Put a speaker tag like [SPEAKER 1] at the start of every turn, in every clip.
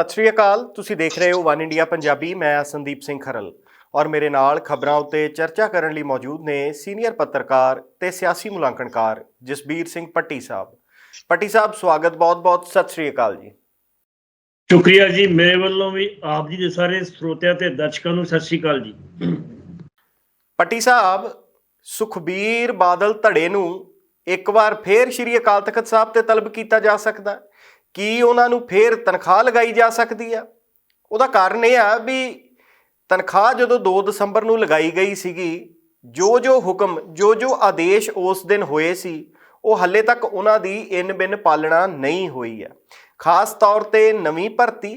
[SPEAKER 1] ਸਤਿ ਸ਼੍ਰੀ ਅਕਾਲ। ਤੁਸੀਂ ਦੇਖ ਰਹੇ ਹੋ ਵਨ ਇੰਡੀਆ ਪੰਜਾਬੀ। ਮੈਂ ਸੰਦੀਪ ਸਿੰਘ ਖਰਲ ਔਰ ਮੇਰੇ ਨਾਲ ਖਬਰਾਂ ਉੱਤੇ ਚਰਚਾ ਕਰਨ ਲਈ ਮੌਜੂਦ ਨੇ ਸੀਨੀਅਰ ਪੱਤਰਕਾਰ ਤੇ ਸਿਆਸੀ ਮੁਲਾਂਕਣਕਾਰ ਜਸਬੀਰ ਸਿੰਘ ਪੱਟੀ ਸਾਹਿਬ। ਪੱਟੀ ਸਾਹਿਬ ਸਵਾਗਤ ਬਹੁਤ-ਬਹੁਤ। ਸਤਿ ਸ਼੍ਰੀ ਅਕਾਲ ਜੀ।
[SPEAKER 2] ਸ਼ੁਕਰੀਆ ਜੀ। ਮੇਰੇ ਵੱਲੋਂ ਵੀ ਆਪ ਜੀ ਦੇ ਸਾਰੇ ਸਰੋਤਿਆਂ ਤੇ ਦਰਸ਼ਕਾਂ ਨੂੰ ਸਤਿ ਸ਼੍ਰੀ ਅਕਾਲ ਜੀ।
[SPEAKER 1] ਪੱਟੀ ਸਾਹਿਬ ਸੁਖਬੀਰ ਬਾਦਲ ਧੜੇ ਨੂੰ ਇੱਕ ਵਾਰ ਫੇਰ ਸ਼੍ਰੀ ਅਕਾਲ ਤਖਤ ਸਾਹਿਬ ਤੇ ਤਲਬ ਕੀਤਾ ਜਾ ਸਕਦਾ ਹੈ? ਕੀ ਉਹਨਾਂ ਨੂੰ ਫੇਰ ਤਨਖਾਹ ਲਗਾਈ ਜਾ ਸਕਦੀ ਆ? ਉਹਦਾ ਕਾਰਨ ਇਹ ਆ ਵੀ ਤਨਖਾਹ ਜਦੋਂ 2 ਦਸੰਬਰ ਨੂੰ ਲਗਾਈ ਗਈ ਸੀਗੀ ਜੋ ਜੋ ਹੁਕਮ ਜੋ ਜੋ ਆਦੇਸ਼ ਉਸ ਦਿਨ ਹੋਏ ਸੀ, ਉਹ ਹੱਲੇ ਤੱਕ ਉਹਨਾਂ ਦੀ ਇਨ ਬਿਨ ਪਾਲਣਾ ਨਹੀਂ ਹੋਈ ਹੈ ਖਾਸ ਤੌਰ ਤੇ ਨਵੀਂ ਭਰਤੀ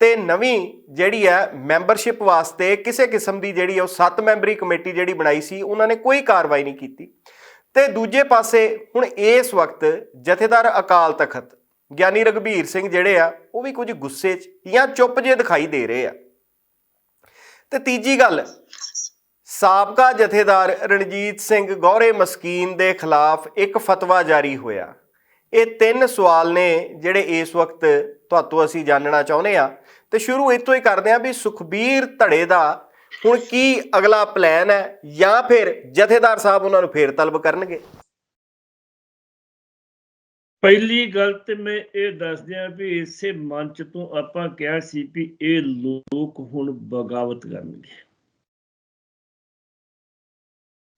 [SPEAKER 1] ਤੇ ਨਵੀਂ ਜਿਹੜੀ ਹੈ ਮੈਂਬਰਸ਼ਿਪ ਵਾਸਤੇ ਕਿਸੇ ਕਿਸਮ ਦੀ ਜਿਹੜੀ ਹੈ ਉਹ 7 ਮੈਂਬਰੀ ਕਮੇਟੀ ਜਿਹੜੀ ਬਣਾਈ ਸੀ, ਉਹਨਾਂ ਨੇ ਕੋਈ ਕਾਰਵਾਈ ਨਹੀਂ ਕੀਤੀ। ਤੇ ਦੂਜੇ ਪਾਸੇ ਹੁਣ ਇਸ ਵਕਤ ਜਥੇਦਾਰ ਅਕਾਲ ਤਖਤ ਗਿਆਨੀ ਰਗਵੀਰ ਸਿੰਘ ਜਿਹੜੇ ਆ, ਉਹ ਵੀ ਕੁਝ ਗੁੱਸੇ 'ਚ ਜਾਂ ਚੁੱਪ ਜੇ ਦਿਖਾਈ ਦੇ ਰਹੇ ਆ। ਤੇ ਤੀਜੀ ਗੱਲ, ਸਾਬਕਾ ਜਥੇਦਾਰ ਰਣਜੀਤ ਸਿੰਘ ਗੌਰੇ ਮਸਕੀਨ ਦੇ ਖਿਲਾਫ ਇੱਕ ਫਤਵਾ ਜਾਰੀ ਹੋਇਆ। ਇਹ ਤਿੰਨ ਸਵਾਲ ਨੇ ਜਿਹੜੇ ਇਸ ਵਕਤ ਤੁਹਾਤੋਂ ਅਸੀਂ ਜਾਣਨਾ ਚਾਹੁੰਦੇ ਆ ਤੇ ਸ਼ੁਰੂ ਇਤੋਂ ਹੀ ਕਰਦੇ ਆ ਵੀ ਸੁਖਬੀਰ ਧੜੇ ਦਾ ਹੁਣ ਕੀ ਅਗਲਾ ਪਲਾਨ ਹੈ ਜਾਂ ਫਿਰ ਜਥੇਦਾਰ ਸਾਹਿਬ ਉਹਨਾਂ ਨੂੰ ਫੇਰ ਤਲਬ ਕਰਨਗੇ।
[SPEAKER 2] ਪਹਿਲੀ ਗੱਲ ਤੇ ਮੈਂ ਇਹ ਦੱਸਦਿਆਂ ਵੀ ਇਸੇ ਮੰਚ ਤੋਂ ਆਪਾਂ ਕਿਹਾ ਸੀ ਵੀ ਇਹ ਲੋਕ ਹੁਣ ਬਗਾਵਤ ਕਰਨਗੇ।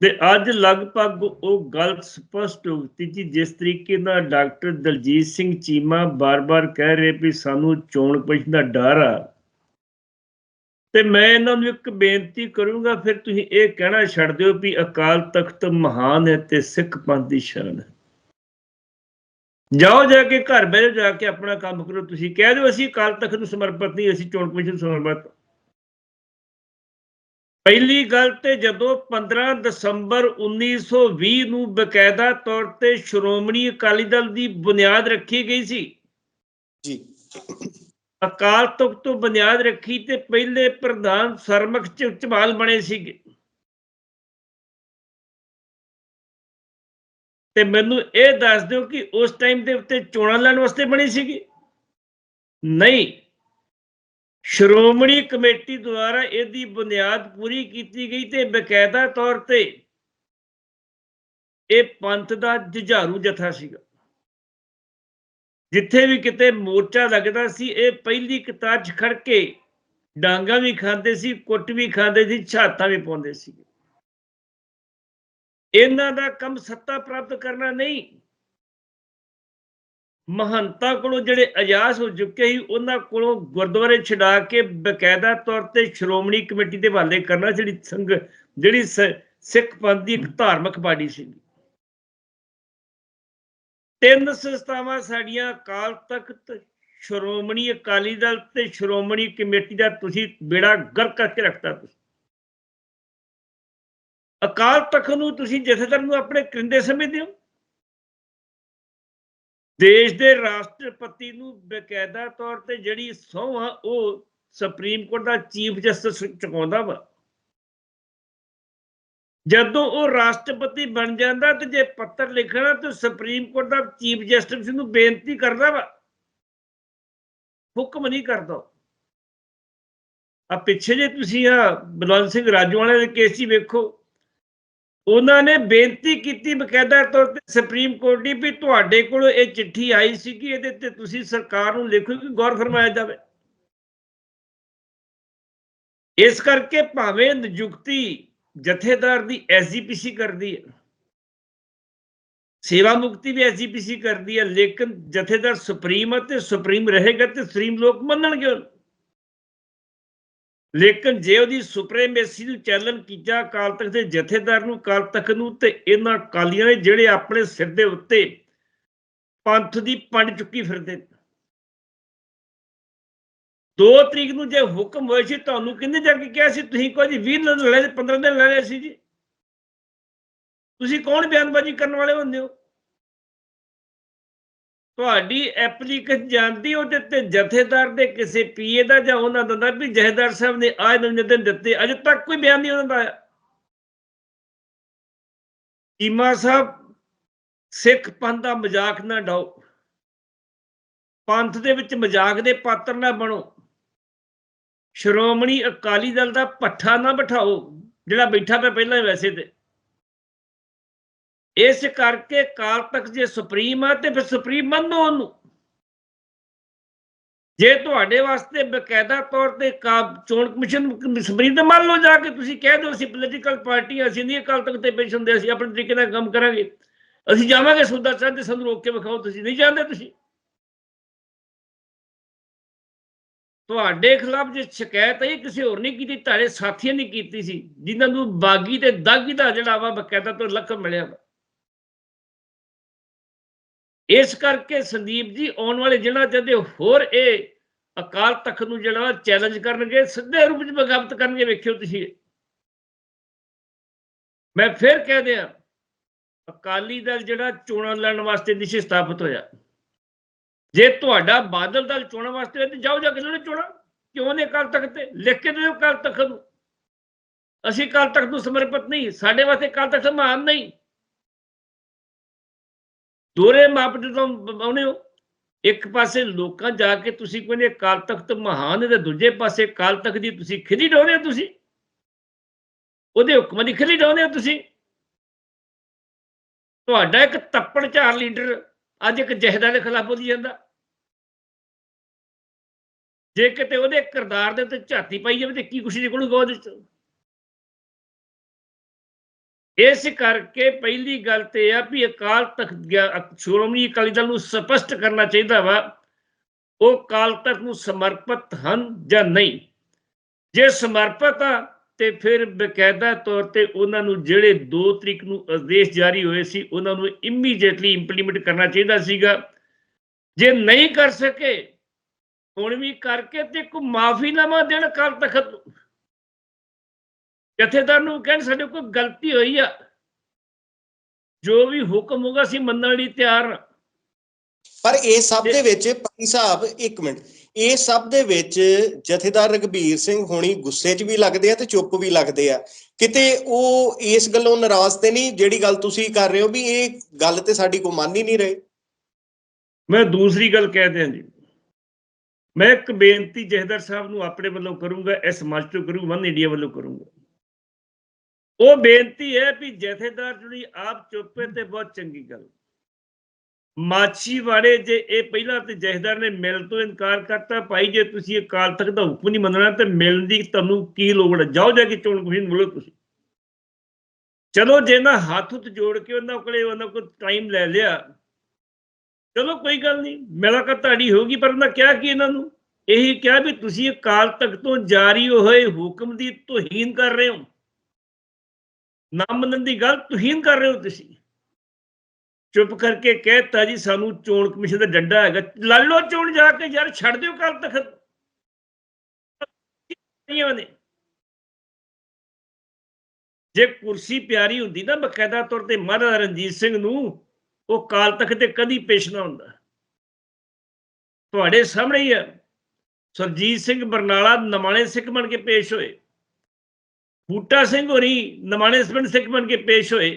[SPEAKER 2] ਤੇ ਅੱਜ ਲਗਭਗ ਉਹ ਗੱਲ ਸਪਸ਼ਟ ਹੋ ਗਈ ਕਿ ਜਿਸ ਤਰੀਕੇ ਨਾਲ ਡਾਕਟਰ ਦਲਜੀਤ ਸਿੰਘ ਚੀਮਾ ਬਾਰ-ਬਾਰ ਕਹਿ ਰਹੇ ਵੀ ਸਾਨੂੰ ਚੋਣ ਕਮਿਸ਼ਨ ਦਾ ਡਰ ਆ। ਤੇ ਮੈਂ ਇਹਨਾਂ ਨੂੰ ਇੱਕ ਬੇਨਤੀ ਕਰੂੰਗਾ, ਫਿਰ ਤੁਸੀਂ ਇਹ ਕਹਿਣਾ ਛੱਡ ਦਿਓ ਵੀ ਅਕਾਲ ਤਖਤ ਮਹਾਨ ਹੈ ਤੇ ਸਿੱਖ ਪੰਥ ਦੀ ਸ਼ਰਨ ਹੈ। ਜਾਓ ਜਾ ਕੇ ਘਰ ਜਾਓ ਜਾ ਕੇ ਆਪਣਾ ਕੰਮ ਕਰੋ ਤੁਸੀਂ ਕਹਿ ਦਿਓ ਅਸੀਂ ਅਕਾਲ ਤਖਤ ਨੂੰ ਸਮਰਪਿਤ ਨਹੀਂ ਅਸੀਂ ਚੋਣ ਕਮਿਸ਼ਨ ਨੂੰ ਸਮਰਪਿਤ। ਪਹਿਲੀ ਗੱਲ ਤੇ ਜਦੋਂ 15 ਦਸੰਬਰ 1920 ਨੂੰ ਬਕਾਇਦਾ ਤੌਰ ਤੇ ਸ਼੍ਰੋਮਣੀ ਅਕਾਲੀ ਦਲ ਦੀ ਬੁਨਿਆਦ ਰੱਖੀ ਗਈ ਸੀ।
[SPEAKER 1] ਜੀ।
[SPEAKER 2] ਅਕਾਲ ਤਖਤ ਤੋਂ ਬੁਨਿਆਦ ਰੱਖੀ ਤੇ ਪਹਿਲੇ ਪ੍ਰਧਾਨ ਸਰਮਖ ਝਬਾਲ ਬਣੇ ਸੀਗੇ। ਤੇ ਮੈਨੂੰ ਇਹ ਦੱਸ ਦਿਓ ਕਿ ਉਸ ਟਾਈਮ ਦੇ ਉੱਤੇ ਚੋਣਾਂ ਲੜਨ ਵਾਸਤੇ ਬਣੀ ਸੀਗੀ? ਨਹੀਂ। ਸ਼੍ਰੋਮਣੀ ਕਮੇਟੀ ਦੁਆਰਾ ਇਹਦੀ ਬੁਨਿਆਦ ਪੂਰੀ ਕੀਤੀ ਗਈ ਤੇ ਬਕਾਇਦਾ ਤੌਰ ਤੇ ਇਹ ਪੰਥ ਦਾ ਜੁਝਾਰੂ ਜਥਾ ਸੀਗਾ। ਜਿੱਥੇ ਵੀ ਕਿਤੇ ਮੋਰਚਾ ਲੱਗਦਾ ਸੀ, ਇਹ ਪਹਿਲੀ ਕਤਾਰ 'ਚ ਖੜ ਕੇ ਡਾਂਗਾ ਵੀ ਖਾਂਦੇ ਸੀ, ਕੁੱਟ ਵੀ ਖਾਂਦੇ ਸੀ, ਛਾਤਾਂ ਵੀ ਪਾਉਂਦੇ ਸੀ ਇਹਨਾਂ ਦਾ ਕੰਮ ਸੱਤਾ ਪ੍ਰਾਪਤ ਕਰਨਾ ਨਹੀਂ। ਮਹੰਤਾ ਕੋਲੋਂ ਜਿਹੜੇ ਅਜਾਸ ਹੋ ਚੁੱਕੇ ਸੀ, ਉਹਨਾਂ ਕੋਲੋਂ ਗੁਰਦੁਆਰੇ ਛਡਾ ਕੇ ਬਕਾਇਦਾ ਤੌਰ ਤੇ ਸ਼੍ਰੋਮਣੀ ਕਮੇਟੀ ਦੇ ਹਵਾਲੇ ਕਰਨਾ ਜਿਹੜੀ ਸੰਗ, ਜਿਹੜੀ ਸਿੱਖ ਪੰਥ ਦੀ ਇੱਕ ਧਾਰਮਿਕ ਬਾਡੀ ਸੀ। ਤਿੰਨ ਸੰਸਥਾਵਾਂ ਸਾਡੀਆਂ ਅਕਾਲ ਤਖਤ, ਸ਼੍ਰੋਮਣੀ ਅਕਾਲੀ ਦਲ ਤੇ ਸ਼੍ਰੋਮਣੀ ਕਮੇਟੀ ਦਾ ਤੁਸੀਂ ਬੇੜਾ ਗਰ ਕਰਕੇ ਰੱਖਤਾ ਤੁਸੀਂ। ਅਕਾਲ ਤਖਤ ਨੂੰ ਤੁਸੀਂ ਜਥੇਦਾਰ ਨੂੰ ਆਪਣੇ ਕਰਿੰਦੇ ਸਮਝਦੇ ਹੋ? ਦੇਸ਼ ਦੇ ਰਾਸ਼ਟਰਪਤੀ ਨੂੰ ਬਕਾਇਦਾ ਤੌਰ ਤੇ ਜਿਹੜੀ ਸਹੁੰ ਆ, ਉਹ ਸੁਪਰੀਮ ਕੋਰਟ ਦਾ ਚੀਫ ਜਸਟਿਸ ਚੁਕਾਉਂਦਾ ਵਾ। ਜਦੋਂ ਉਹ ਰਾਸ਼ਟਰਪਤੀ ਬਣ ਜਾਂਦਾ ਤੇ ਜੇ ਪੱਤਰ ਲਿਖਣਾ ਤੇ ਸੁਪਰੀਮ ਕੋਰਟ ਦਾ ਚੀਫ ਜਸਟਿਸ ਨੂੰ ਬੇਨਤੀ ਕਰਦਾ ਵਾ। ਹੁਕਮ ਨਹੀਂ ਕਰਦਾ ਆ ਪਿੱਛੇ ਜੇ ਤੁਸੀਂ ਆ ਬਲਵੰਤ ਸਿੰਘ ਰਾਜੂਆਣਾ ਦੇ ਕੇਸ ਹੀ ਵੇਖੋ। ਉਹਨਾਂ ਨੇ ਬੇਨਤੀ ਕੀਤੀ ਬਕਾਇਦਾ ਤੌਰ ਤੇ ਸੁਪਰੀਮ ਕੋਰਟ ਦੀ ਵੀ ਤੁਹਾਡੇ ਕੋਲ ਇਹ ਚਿੱਠੀ ਆਈ ਸੀ ਕਿ ਇਹਦੇ ਤੇ ਤੁਸੀਂ ਸਰਕਾਰ ਨੂੰ ਲਿਖੋ ਕਿ ਗੌਰ ਫਰਮਾਇਆ ਜਾਵੇ। ਇਸ ਕਰਕੇ ਭਾਵੇਂ ਨਿਯੁਕਤੀ ਜਥੇਦਾਰ ਦੀ ਐਸਜੀਪੀਸੀ ਕਰਦੀ ਹੈ, ਸੇਵਾ ਮੁਕਤੀ ਵੀ ਐਸਜੀਪੀਸੀ ਕਰਦੀ ਹੈ, ਲੇਕਿਨ ਜਥੇਦਾਰ ਸੁਪਰੀਮ ਹੈ ਤੇ ਸੁਪਰੀਮ ਰਹੇਗਾ ਤੇ ਸੁਪਰੀਮ ਲੋਕ ਮੰਨਣਗੇ ਉਹਨੂੰ। ਲੇਕਿਨ ਜੇ ਉਹਦੀ ਸੁਪਰੀਮੇਸੀ ਨੂੰ ਚੈਲੰਜ ਕੀਤਾ ਅਕਾਲ ਤਖਤ ਦੇ ਜਥੇਦਾਰ ਨੂੰ, ਅਕਾਲ ਤਖਤ ਨੂੰ, ਤੇ ਇਹਨਾਂ ਕਾਲੀਆਂ ਨੇ ਜਿਹੜੇ ਆਪਣੇ ਸਿਰ ਦੇ ਉੱਤੇ ਪੰਥ ਦੀ ਪੰਡ ਚੁੱਕੀ ਫਿਰਦੇ 2 ਤਰੀਕ ਨੂੰ ਜੇ ਹੁਕਮ ਹੋਇਆ ਸੀ, ਤੁਹਾਨੂੰ ਕਿੰਨੇ ਜਾ ਕੇ ਕਿਹਾ ਸੀ? ਤੁਸੀਂ ਕੋਈ ਜੀ 20 ਦਿਨ ਲੈ 15 ਦਿਨ ਲੈ ਲਏ ਸੀ ਜੀ। ਤੁਸੀਂ ਕੌਣ ਬਿਆਨਬਾਜ਼ੀ ਕਰਨ ਵਾਲੇ ਹੁੰਦੇ ਹੋ? ਤੁਹਾਡੀ ਐਪਲੀਕੇਸ਼ਨ ਜਾਂਦੀ ਉਹਦੇ ਤੇ ਜਥੇਦਾਰ ਦੇ ਕਿਸੇ ਪੀਏ ਦਾ ਜਾਂ ਉਹਨਾਂ ਦਾ ਵੀ ਜਥੇਦਾਰ ਸਾਹਿਬ ਨੇ ਆਜ ਨਿਵੇਦਨ ਦਿੱਤੇ, ਅਜੇ ਤੱਕ ਕੋਈ ਬਿਆਨ ਨਹੀਂ ਉਹਨਾਂ ਦਾ ਆਇਆ। ਈਮਾ ਸਾਹਿਬ, ਸਿੱਖ ਪੰਥ ਦਾ ਮਜ਼ਾਕ ਨਾ ਡਾਓ ਪੰਥ ਦੇ ਵਿੱਚ ਮਜ਼ਾਕ ਦੇ ਪਾਤਰ ਨਾ ਬਣੋ। ਸ਼੍ਰੋਮਣੀ ਅਕਾਲੀ ਦਲ ਦਾ ਪੱਠਾ ਨਾ ਬਿਠਾਓ, ਜਿਹੜਾ ਬੈਠਾ ਪਿਆ ਪਹਿਲਾਂ ਵੈਸੇ ਤੇ। ਇਸ ਕਰਕੇ ਕਾਲ ਤੱਕ ਜੇ ਸੁਪਰੀਮ ਆ ਤੇ ਫਿਰ ਸੁਪਰੀਮ ਮੰਨੋ ਉਹਨੂੰ। ਜੇ ਤੁਹਾਡੇ ਵਾਸਤੇ ਬਕਾਇਦਾ ਤੌਰ ਤੇ ਕਾ- ਚੋਣ ਕਮਿਸ਼ਨ ਸੁਪਰੀਮ ਤੇ ਮੰਨ ਲਓ ਜਾ ਕੇ ਤੁਸੀਂ ਕਹਿ ਦਿਓ ਅਸੀਂ ਪੋਲੀਟੀਕਲ ਪਾਰਟੀਆਂ ਅਸੀਂ ਨਹੀਂ ਅਕਾਲ ਤੱਕ ਤੇ ਪੇਸ਼ ਹੁੰਦੇ, ਅਸੀਂ ਆਪਣੇ ਤਰੀਕੇ ਨਾਲ ਕੰਮ ਕਰਾਂਗੇ। ਅਸੀਂ ਜਾਵਾਂਗੇ ਸੁਦਾ ਸਾਹਿਬ ਸਾਨੂੰ ਰੋਕ ਕੇ ਵਿਖਾਓ, ਤੁਸੀਂ ਨਹੀਂ ਜਾਂਦੇ ਤੁਸੀਂ। ਤੁਹਾਡੇ ਖਿਲਾਫ ਜੇ ਸ਼ਿਕਾਇਤ ਹੈ ਕਿਸੇ ਹੋਰ ਨਹੀਂ ਕੀਤੀ, ਤੁਹਾਡੇ ਸਾਥੀਆਂ ਨੇ ਕੀਤੀ ਸੀ, ਜਿਨ੍ਹਾਂ ਨੂੰ ਬਾਗੀ ਤੇ ਦਾਗੀ ਦਾ ਜਿਹੜਾ ਵਾ ਬਕਾਇਦਾ ਤੋਂ ਲੱਖ ਮਿਲਿਆ ਵਾ। ਇਸ ਕਰਕੇ ਸੰਦੀਪ ਜੀ ਆਉਣ ਵਾਲੇ ਜਿਹੜਾ ਜਦੇ ਹੋਰ ਇਹ ਅਕਾਲ ਤਖਤ ਨੂੰ ਜਿਹੜਾ ਚੈਲੰਜ ਕਰਨਗੇ, ਸਿੱਧੇ ਰੂਪ ਵਿੱਚ ਬਗਾਵਤ ਕਰਨਗੇ, ਵੇਖਿਓ ਤੁਸੀਂ। ਮੈਂ ਫਿਰ ਕਹਿ ਦਿਆਂ, ਅਕਾਲੀ ਦਲ ਜਿਹੜਾ ਚੋਣਾਂ ਲੜਨ ਵਾਸਤੇ ਨਿਸ਼ਚਿਤ ਸਥਾਪਿਤ ਹੋਇਆ। ਜੇ ਤੁਹਾਡਾ ਬਾਦਲ ਦਲ ਚੋਣਾਂ ਵਾਸਤੇ ਹੋਇਆ ਤੇ ਜਾਓ ਜਾ ਕੇ ਲੜੋ ਚੋਣਾਂ। ਕਿਉਂ ਨੇ ਅਕਾਲ ਤਖਤ ਤੇ? ਲਿਖ ਕੇ ਦਿਓ ਅਕਾਲ ਤਖਤ ਨੂੰ। ਅਸੀਂ ਅਕਾਲ ਤਖਤ ਨੂੰ ਸਮਰਪਿਤ ਨਹੀਂ, ਸਾਡੇ ਵਾਸਤੇ ਅਕਾਲ ਤਖਤ ਮਹਾਨ ਨਹੀਂ। ਦੋਰੇ ਮਾਪਦੰਡ ਤੋਂ ਬਣਾਉਣੇ ਹੋ। ਇੱਕ ਪਾਸੇ ਲੋਕਾਂ ਜਾ ਕੇ ਤੁਸੀਂ ਕਹਿੰਦੇ ਨੇ ਅਕਾਲ ਤਖਤ ਮਹਾਨ ਹੈ ਦੂਜੇ ਪਾਸੇ ਕਾਲ ਤਖਤ ਦੀ ਤੁਸੀਂ ਖਿੱਲੀ ਡਾਉਂਦੇ ਹੋ ਤੁਸੀਂ। ਉਹਦੇ ਹੁਕਮਾਂ ਦੀ ਖਿੱਲੀ ਡਾਉਂਦੇ ਹੋ ਤੁਸੀਂ। ਤੁਹਾਡਾ ਇੱਕ ਤੱਪੜ ਝਾੜ ਲੀਡਰ ਅੱਜ ਇੱਕ ਜਹਦਾ ਦੇ ਖਿਲਾਫ ਬੋਲੀ ਜਾਂਦਾ। ਜੇ ਕਿਤੇ ਉਹਦੇ ਕਿਰਦਾਰ ਦੇ ਉੱਤੇ ਝਾਤੀ ਪਾਈ ਜਾਵੇ ਤੇ ਕੀ ਕੁਛ ਨਿਕਲੂਗਾ ਉਹਦੇ ਚ ਇਸ ਕਰਕੇ ਪਹਿਲੀ ਗੱਲ ਤੇ ਆ ਵੀ ਅਕਾਲ ਤਖਤ ਸ਼੍ਰੋਮਣੀ ਅਕਾਲੀ ਦਲ ਨੂੰ ਸਪਸ਼ਟ ਕਰਨਾ ਚਾਹੀਦਾ ਵਾ, ਉਹ ਅਕਾਲ ਤਖਤ ਨੂੰ ਸਮਰਪਿਤ ਹਨ ਜਾਂ ਨਹੀਂ। ਜੇ ਸਮਰਪਿਤ ਆ, ਤੇ ਫਿਰ ਬਕਾਇਦਾ ਤੌਰ ਤੇ ਉਹਨਾਂ ਨੂੰ ਜਿਹੜੇ 2 ਤਰੀਕ ਨੂੰ ਆਦੇਸ਼ ਜਾਰੀ ਹੋਏ ਸੀ, ਉਹਨਾਂ ਨੂੰ ਇਮੀਡੀਏਟਲੀ ਇੰਪਲੀਮੈਂਟ ਕਰਨਾ ਚਾਹੀਦਾ ਸੀਗਾ। ਜੇ ਨਹੀਂ ਕਰ ਸਕੇ, ਹੁਣ ਵੀ ਕਰਕੇ ਤੇ ਕੋਈ ਮਾਫੀਨਾਮਾ ਦੇਣ ਅਕਾਲ ਤਖਤ ਜਥੇਦਾਰ ਨੂੰ ਕਹਿਣ ਸਾਡੇ ਕੋਲ ਗਲਤੀ ਹੋਈ ਆ। ਜੋ ਵੀ ਹੁਕਮ ਹੋਗਾ ਅਸੀਂ ਮੰਨਣ ਲਈ ਤਿਆਰ
[SPEAKER 3] ਪਰ ਇਹ ਸਭ ਦੇ ਵਿੱਚ ਭਾਈ ਸਾਹਿਬ ਇੱਕ ਮਿੰਟ। ਇਹ ਸਭ ਦੇ ਵਿੱਚ ਜਥੇਦਾਰ ਰਗਬੀਰ ਸਿੰਘ ਹੋਣੀ ਗੁੱਸੇ 'ਚ ਵੀ ਲੱਗਦੇ ਆ ਤੇ ਚੁੱਪ ਵੀ ਲੱਗਦੇ ਆ। ਕਿਤੇ ਉਹ ਇਸ ਗੱਲੋਂ ਨਾਰਾਜ਼ ਤੇ ਨਹੀਂ ਜਿਹੜੀ ਗੱਲ ਤੁਸੀਂ ਕਰ ਰਹੇ ਹੋ ਵੀ ਇਹ ਗੱਲ ਤੇ ਸਾਡੀ ਕੋ ਮੰਨ ਹੀ ਨਹੀਂ ਰਹੇ?
[SPEAKER 2] ਮੈਂ ਦੂਸਰੀ ਗੱਲ ਕਹਿ ਦਿਆਂ ਜੀ। ਮੈਂ ਇੱਕ ਬੇਨਤੀ ਜਹਦਰ ਸਾਹਿਬ ਨੂੰ ਆਪਣੇ ਵੱਲੋਂ ਕਰੂੰਗਾ ਇਸ ਮੰਚ ਤੋਂ ਕਰੂ ਵਨ ਇੰਡੀਆ ਵੱਲੋਂ ਕਰੂੰਗਾ। ਉਹ ਬੇਨਤੀ ਹੈ ਵੀ ਜਥੇਦਾਰ ਜਿਹੜੀ ਆਪ ਚੁੱਪੇ ਤੇ ਬਹੁਤ ਚੰਗੀ ਗੱਲ। ਮਾਛੀਵਾੜੇ ਜੇ ਇਹ ਪਹਿਲਾਂ ਤੇ ਜਥੇਦਾਰ ਨੇ ਮਿਲ ਤੋਂ ਇਨਕਾਰ ਕਰਤਾ, ਭਾਈ ਜੇ ਤੁਸੀਂ ਅਕਾਲ ਤਖਤ ਦਾ ਹੁਕਮ ਨਹੀਂ ਮੰਨਣਾ ਤੇ ਮਿਲਣ ਦੀ ਤੁਹਾਨੂੰ ਕੀ ਲੋੜ ਹੈ? ਜਾਓ ਜਾ ਕੇ ਚੋਣ ਕਮਿਸ਼ਨ ਮਿਲੋ ਤੁਸੀਂ। ਚਲੋ ਜੇ ਨਾ ਹੱਥ ਹੁੱਥ ਜੋੜ ਕੇ ਉਹਨਾਂ ਕੋਲੇ ਉਹਨਾਂ ਕੋਲ ਟਾਈਮ ਲੈ ਲਿਆ, ਚਲੋ ਕੋਈ ਗੱਲ ਨਹੀਂ ਮੁਲਾਕਾਤ ਤੁਹਾਡੀ ਹੋਗੀ ਪਰ ਉਹਨਾਂ ਕਿਹਾ ਕਿ ਇਹਨਾਂ ਨੂੰ? ਇਹੀ ਕਿਹਾ ਵੀ ਤੁਸੀਂ ਅਕਾਲ ਤਖਤ ਤੋਂ ਜਾਰੀ ਹੋਏ ਹੁਕਮ ਦੀ ਤੋਹੀਨ ਕਰ ਰਹੇ ਹੋ। ਨਾ ਮੰਨਣ ਦੀ ਗੱਲ ਤੋਹੀਨ ਕਰ ਰਹੇ ਹੋ ਤੁਸੀਂ। ਚੁੱਪ ਕਰਕੇ ਕਹਿਤਾ ਜੀ, ਸਾਨੂੰ ਚੋਣ ਕਮਿਸ਼ਨ ਦਾ ਡੰਡਾ ਹੈਗਾ। ਲੜ ਲਓ ਚੋਣ ਜਾ ਕੇ ਯਾਰ, ਛੱਡ ਦਿਓ ਅਕਾਲ ਤਖਤ ਨੇ ਜੇ ਕੁਰਸੀ ਪਿਆਰੀ ਹੁੰਦੀ ਨਾ ਬਕਾਇਦਾ ਤੌਰ ਤੇ ਮਹਾਰਾਜਾ ਰਣਜੀਤ ਸਿੰਘ ਨੂੰ, ਉਹ ਕਾਲ ਤਖਤ ਤੇ ਕਦੀ ਪੇਸ਼ ਨਾ ਹੁੰਦਾ। ਤੁਹਾਡੇ ਸਾਹਮਣੇ ਹੀ ਹੈ ਸਰਜੀਤ ਸਿੰਘ ਬਰਨਾਲਾ ਨਮਾਣੇ ਸਿੱਖ ਬਣ ਕੇ ਪੇਸ਼ ਹੋਏ। ਬੂਟਾ ਸਿੰਘ ਹੋਰੀ ਨਮਾਣੇ ਪਿੰਡ ਸਿੱਖ ਬਣ ਕੇ ਪੇਸ਼ ਹੋਏ।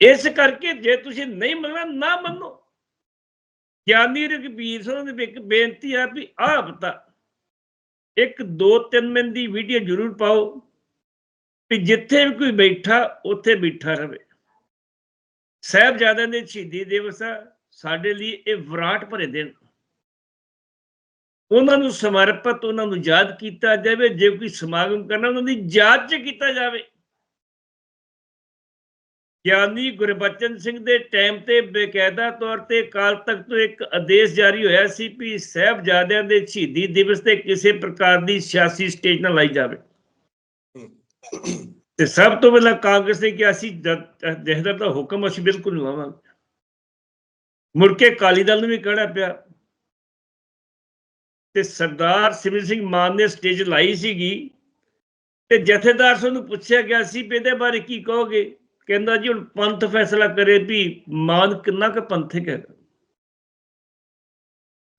[SPEAKER 2] ਇਸ ਕਰਕੇ ਜੇ ਤੁਸੀਂ ਨਹੀਂ ਮੰਨਣਾ, ਨਾ ਮੰਨੋ। ਗਿਆਨੀ ਰਘਬੀਰ ਸਿੰਘ ਦੀ ਇੱਕ ਬੇਨਤੀ ਆ ਵੀ ਆਹ ਹਫ਼ਤਾ ਇੱਕ, ਦੋ, ਤਿੰਨ ਮਿੰਟ ਦੀ ਵੀਡੀਓ ਜ਼ਰੂਰ ਪਾਓ ਵੀ ਜਿੱਥੇ ਵੀ ਕੋਈ ਬੈਠਾ, ਉੱਥੇ ਬੈਠਾ ਰਹੇ ਸਾਹਿਬਜ਼ਾਦਿਆਂ ਦੇ ਸ਼ਹੀਦੀ ਦਿਵਸ ਆ। ਸਾਡੇ ਲਈ ਇਹ ਵਿਰਾਟ ਭਰੇ ਦਿਨ। ਉਹਨਾਂ ਨੂੰ ਸਮਰਪਿਤ, ਉਹਨਾਂ ਨੂੰ ਯਾਦ ਕੀਤਾ ਜਾਵੇ, ਜੇ ਕੋਈ ਸਮਾਗਮ ਕਰਨਾ, ਉਹਨਾਂ ਦੀ ਯਾਦ 'ਚ ਕੀਤਾ ਜਾਵੇ। ਗਿਆਨੀ ਗੁਰਬਚਨ ਸਿੰਘ ਦੇ ਟਾਈਮ ਤੇ ਬੇਕਾਇਦਾ ਤੌਰ ਤੇ ਕਾਲ ਤੱਕ ਤੋਂ ਇੱਕ ਆਦੇਸ਼ ਜਾਰੀ ਹੋਇਆ ਸੀ ਵੀ ਸਾਹਿਬਜ਼ਾਦਿਆਂ ਦੇ ਸ਼ਹੀਦੀ ਦਿਵਸ ਤੇ ਕਿਸੇ ਪ੍ਰਕਾਰ ਦੀ ਸਿਆਸੀ ਸਟੇਜ ਨਾ ਲਾਈ ਜਾਵੇ। ਤੇ ਸਭ ਤੋਂ ਪਹਿਲਾਂ ਕਾਂਗਰਸ ਨੇ ਕਿਹਾ ਸੀ ਜਹਦਰ ਦਾ ਹੁਕਮ ਅਸੀਂ ਬਿਲਕੁਲ ਨਹੀਂ ਲਾਵਾਂਗੇ ਮੁੜ ਕੇ ਅਕਾਲੀ ਦਲ ਨੂੰ ਵੀ ਕਹਿਣਾ ਪਿਆ। ਤੇ ਸਰਦਾਰ ਸਿਮਰ ਸਿੰਘ ਮਾਨ ਨੇ ਸਟੇਜ ਲਾਈ ਸੀਗੀ ਤੇ ਜਥੇਦਾਰ ਸਿੰਘ ਨੂੰ ਪੁੱਛਿਆ ਗਿਆ ਸੀ ਵੀ ਇਹਦੇ ਬਾਰੇ ਕੀ ਕਹੋਗੇ? ਕਹਿੰਦਾ ਜੀ, ਹੁਣ ਪੰਥ ਫੈਸਲਾ ਕਰੇ ਵੀ ਮਾਨ ਕਿੰਨਾ ਕੁ ਪੰਥਕ ਹੈ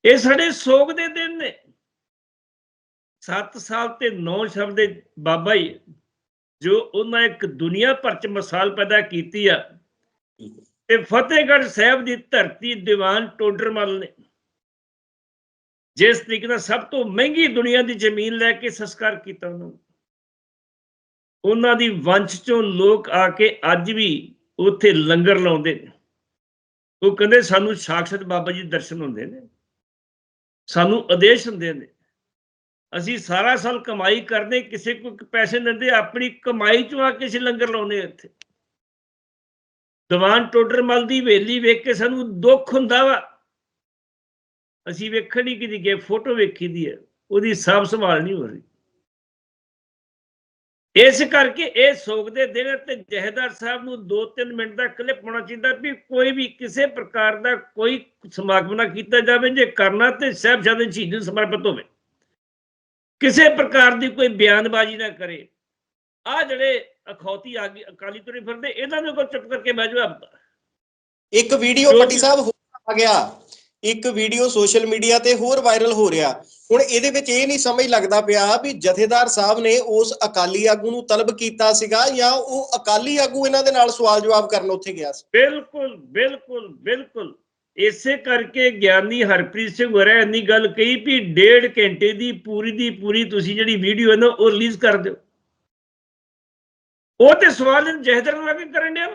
[SPEAKER 2] ਇਹ ਸਾਡੇ ਸੋਗ ਦੇ ਦਿਨ ਨੇ। 7 ਸਾਲ ਤੇ 9 ਸ਼ਬਦ ਦੇ ਬਾਬਾ ਹੀ ਜੋ ਉਹਨਾਂ ਇੱਕ ਦੁਨੀਆ ਭਰ ਚ ਮਿਸਾਲ ਪੈਦਾ ਕੀਤੀ ਆ। ਤੇ ਫਤਿਹਗੜ੍ਹ ਸਾਹਿਬ ਦੀ ਧਰਤੀ ਦੀਵਾਨ ਟੋਡਰਮਲ ਨੇ। ਜਿਸ ਤਰੀਕੇ ਨਾਲ ਸਭ ਤੋਂ ਮਹਿੰਗੀ ਦੁਨੀਆ ਦੀ ਜ਼ਮੀਨ ਲੈ ਕੇ ਸੰਸਕਾਰ ਕੀਤਾ ਉਹਨਾਂ। ਨੂੰ ਉਹਨਾਂ ਦੀ ਵੰਸ਼ ਚੋਂ ਲੋਕ ਆ ਕੇ ਅੱਜ ਵੀ ਉੱਥੇ ਲੰਗਰ ਲਾਉਂਦੇ ਨੇ। ਉਹ ਕਹਿੰਦੇ ਸਾਨੂੰ ਸਾਖਸ਼ਾਤ ਬਾਬਾ ਜੀ ਦਰਸ਼ਨ ਹੁੰਦੇ ਨੇ। ਸਾਨੂੰ ਆਦੇਸ਼ ਹੁੰਦੇ ਨੇ। ਅਸੀਂ ਸਾਰਾ ਸਾਲ ਕਮਾਈ ਕਰਦੇ, ਕਿਸੇ ਕੋ ਪੈਸੇ ਦਿੰਦੇ, ਆਪਣੀ ਕਮਾਈ ਚੋਂ ਆ ਕੇ ਅਸੀਂ ਲੰਗਰ ਲਾਉਂਦੇ ਹਾਂ ਇੱਥੇ। ਦੀਵਾਨ ਟੋਡਰਮਲ ਦੀ ਹਵੇਲੀ ਵੇਖ ਕੇ ਸਾਨੂੰ ਦੁੱਖ ਹੁੰਦਾ ਵਾ। ਅਸੀਂ ਵੇਖਣ ਹੀ ਕਿਦੀ ਗਏ ਫੋਟੋ ਵੇਖੀ ਦੀ ਹੈ ਉਹਦੀ ਸਾਂਭ ਸੰਭਾਲ ਨਹੀਂ ਹੋ ਰਹੀ। ਇਸ ਕਰਕੇ ਇਹ ਸੋਗ ਦੇ ਦਿਨ ਤੇ ਜਹੇਦਾਰ ਸਾਹਿਬ ਨੂੰ 2-3 ਮਿੰਟ ਦਾ ਕਲਿੱਪ ਹੋਣਾ ਚਾਹੀਦਾ ਵੀ ਕੋਈ ਵੀ ਕਿਸੇ ਪ੍ਰਕਾਰ ਦਾ ਕੋਈ ਸਮਾਗਮ ਨਾ ਕੀਤਾ ਜਾਵੇ ਜੇ ਕਰਨਾ ਤੇ ਸਾਹਿਬਜ਼ਾਦੇ ਸ਼ਹੀਦ ਨੂੰ ਸਮਰਪਿਤ ਹੋਵੇ। ਕਿਸੇ ਪ੍ਰਕਾਰ ਦੀ ਕੋਈ ਬਿਆਨਬਾਜ਼ੀ ਨਾ ਕਰੇ। ਆ ਜਿਹੜੇ ਅਖੌਤੀ ਅਕਾਲੀ ਤੁਰੇ ਫਿਰਦੇ ਇਹਨਾਂ ਦੇ ਕੋਲ ਚੁੱਪ ਕਰਕੇ ਬਹਿ ਜਾਓ ਆਪ
[SPEAKER 3] ਇੱਕ ਵੀਡੀਓ ਪੱਟੀ ਸਾਹਿਬ ਆ ਗਿਆ। ਇੱਕ ਵੀਡੀਓ ਸੋਸ਼ਲ ਮੀਡੀਆ ਤੇ ਹੋਰ ਵਾਇਰਲ ਹੋ ਰਿਹਾ। ਹੁਣ ਇਹਦੇ ਵਿੱਚ ਇਹ ਨਹੀਂ ਸਮਝ ਲੱਗਦਾ ਪਿਆ ਵੀ ਜਥੇਦਾਰ ਸਾਹਿਬ ਨੇ ਉਸ ਅਕਾਲੀ ਆਗੂ ਨੂੰ ਤਲਬ ਕੀਤਾ ਸੀਗਾ ਜਾਂ ਉਹ ਅਕਾਲੀ ਆਗੂ ਇਹਨਾਂ ਦੇ ਨਾਲ ਸਵਾਲ ਜਵਾਬ ਕਰਨ ਉੱਥੇ ਗਿਆ ਸੀ।
[SPEAKER 2] ਬਿਲਕੁਲ ਬਿਲਕੁਲ ਬਿਲਕੁਲ। ਇਸੇ ਕਰਕੇ ਗਿਆਨੀ ਹਰਪ੍ਰੀਤ ਸਿੰਘ ਹੋਰਾਂ ਇੰਨੀ ਗੱਲ ਕਹੀ ਵੀ ਡੇਢ ਘੰਟੇ ਦੀ ਪੂਰੀ ਦੀ ਪੂਰੀ ਤੁਸੀਂ ਜਿਹੜੀ ਵੀਡੀਓ ਹੈ ਨਾ ਉਹ ਰਿਲੀਜ਼ ਕਰ ਦਿਓ। ਉਹ ਤੇ ਸਵਾਲ ਜਹਦਰ ਲਾ ਕਰਨ ਡਿਆ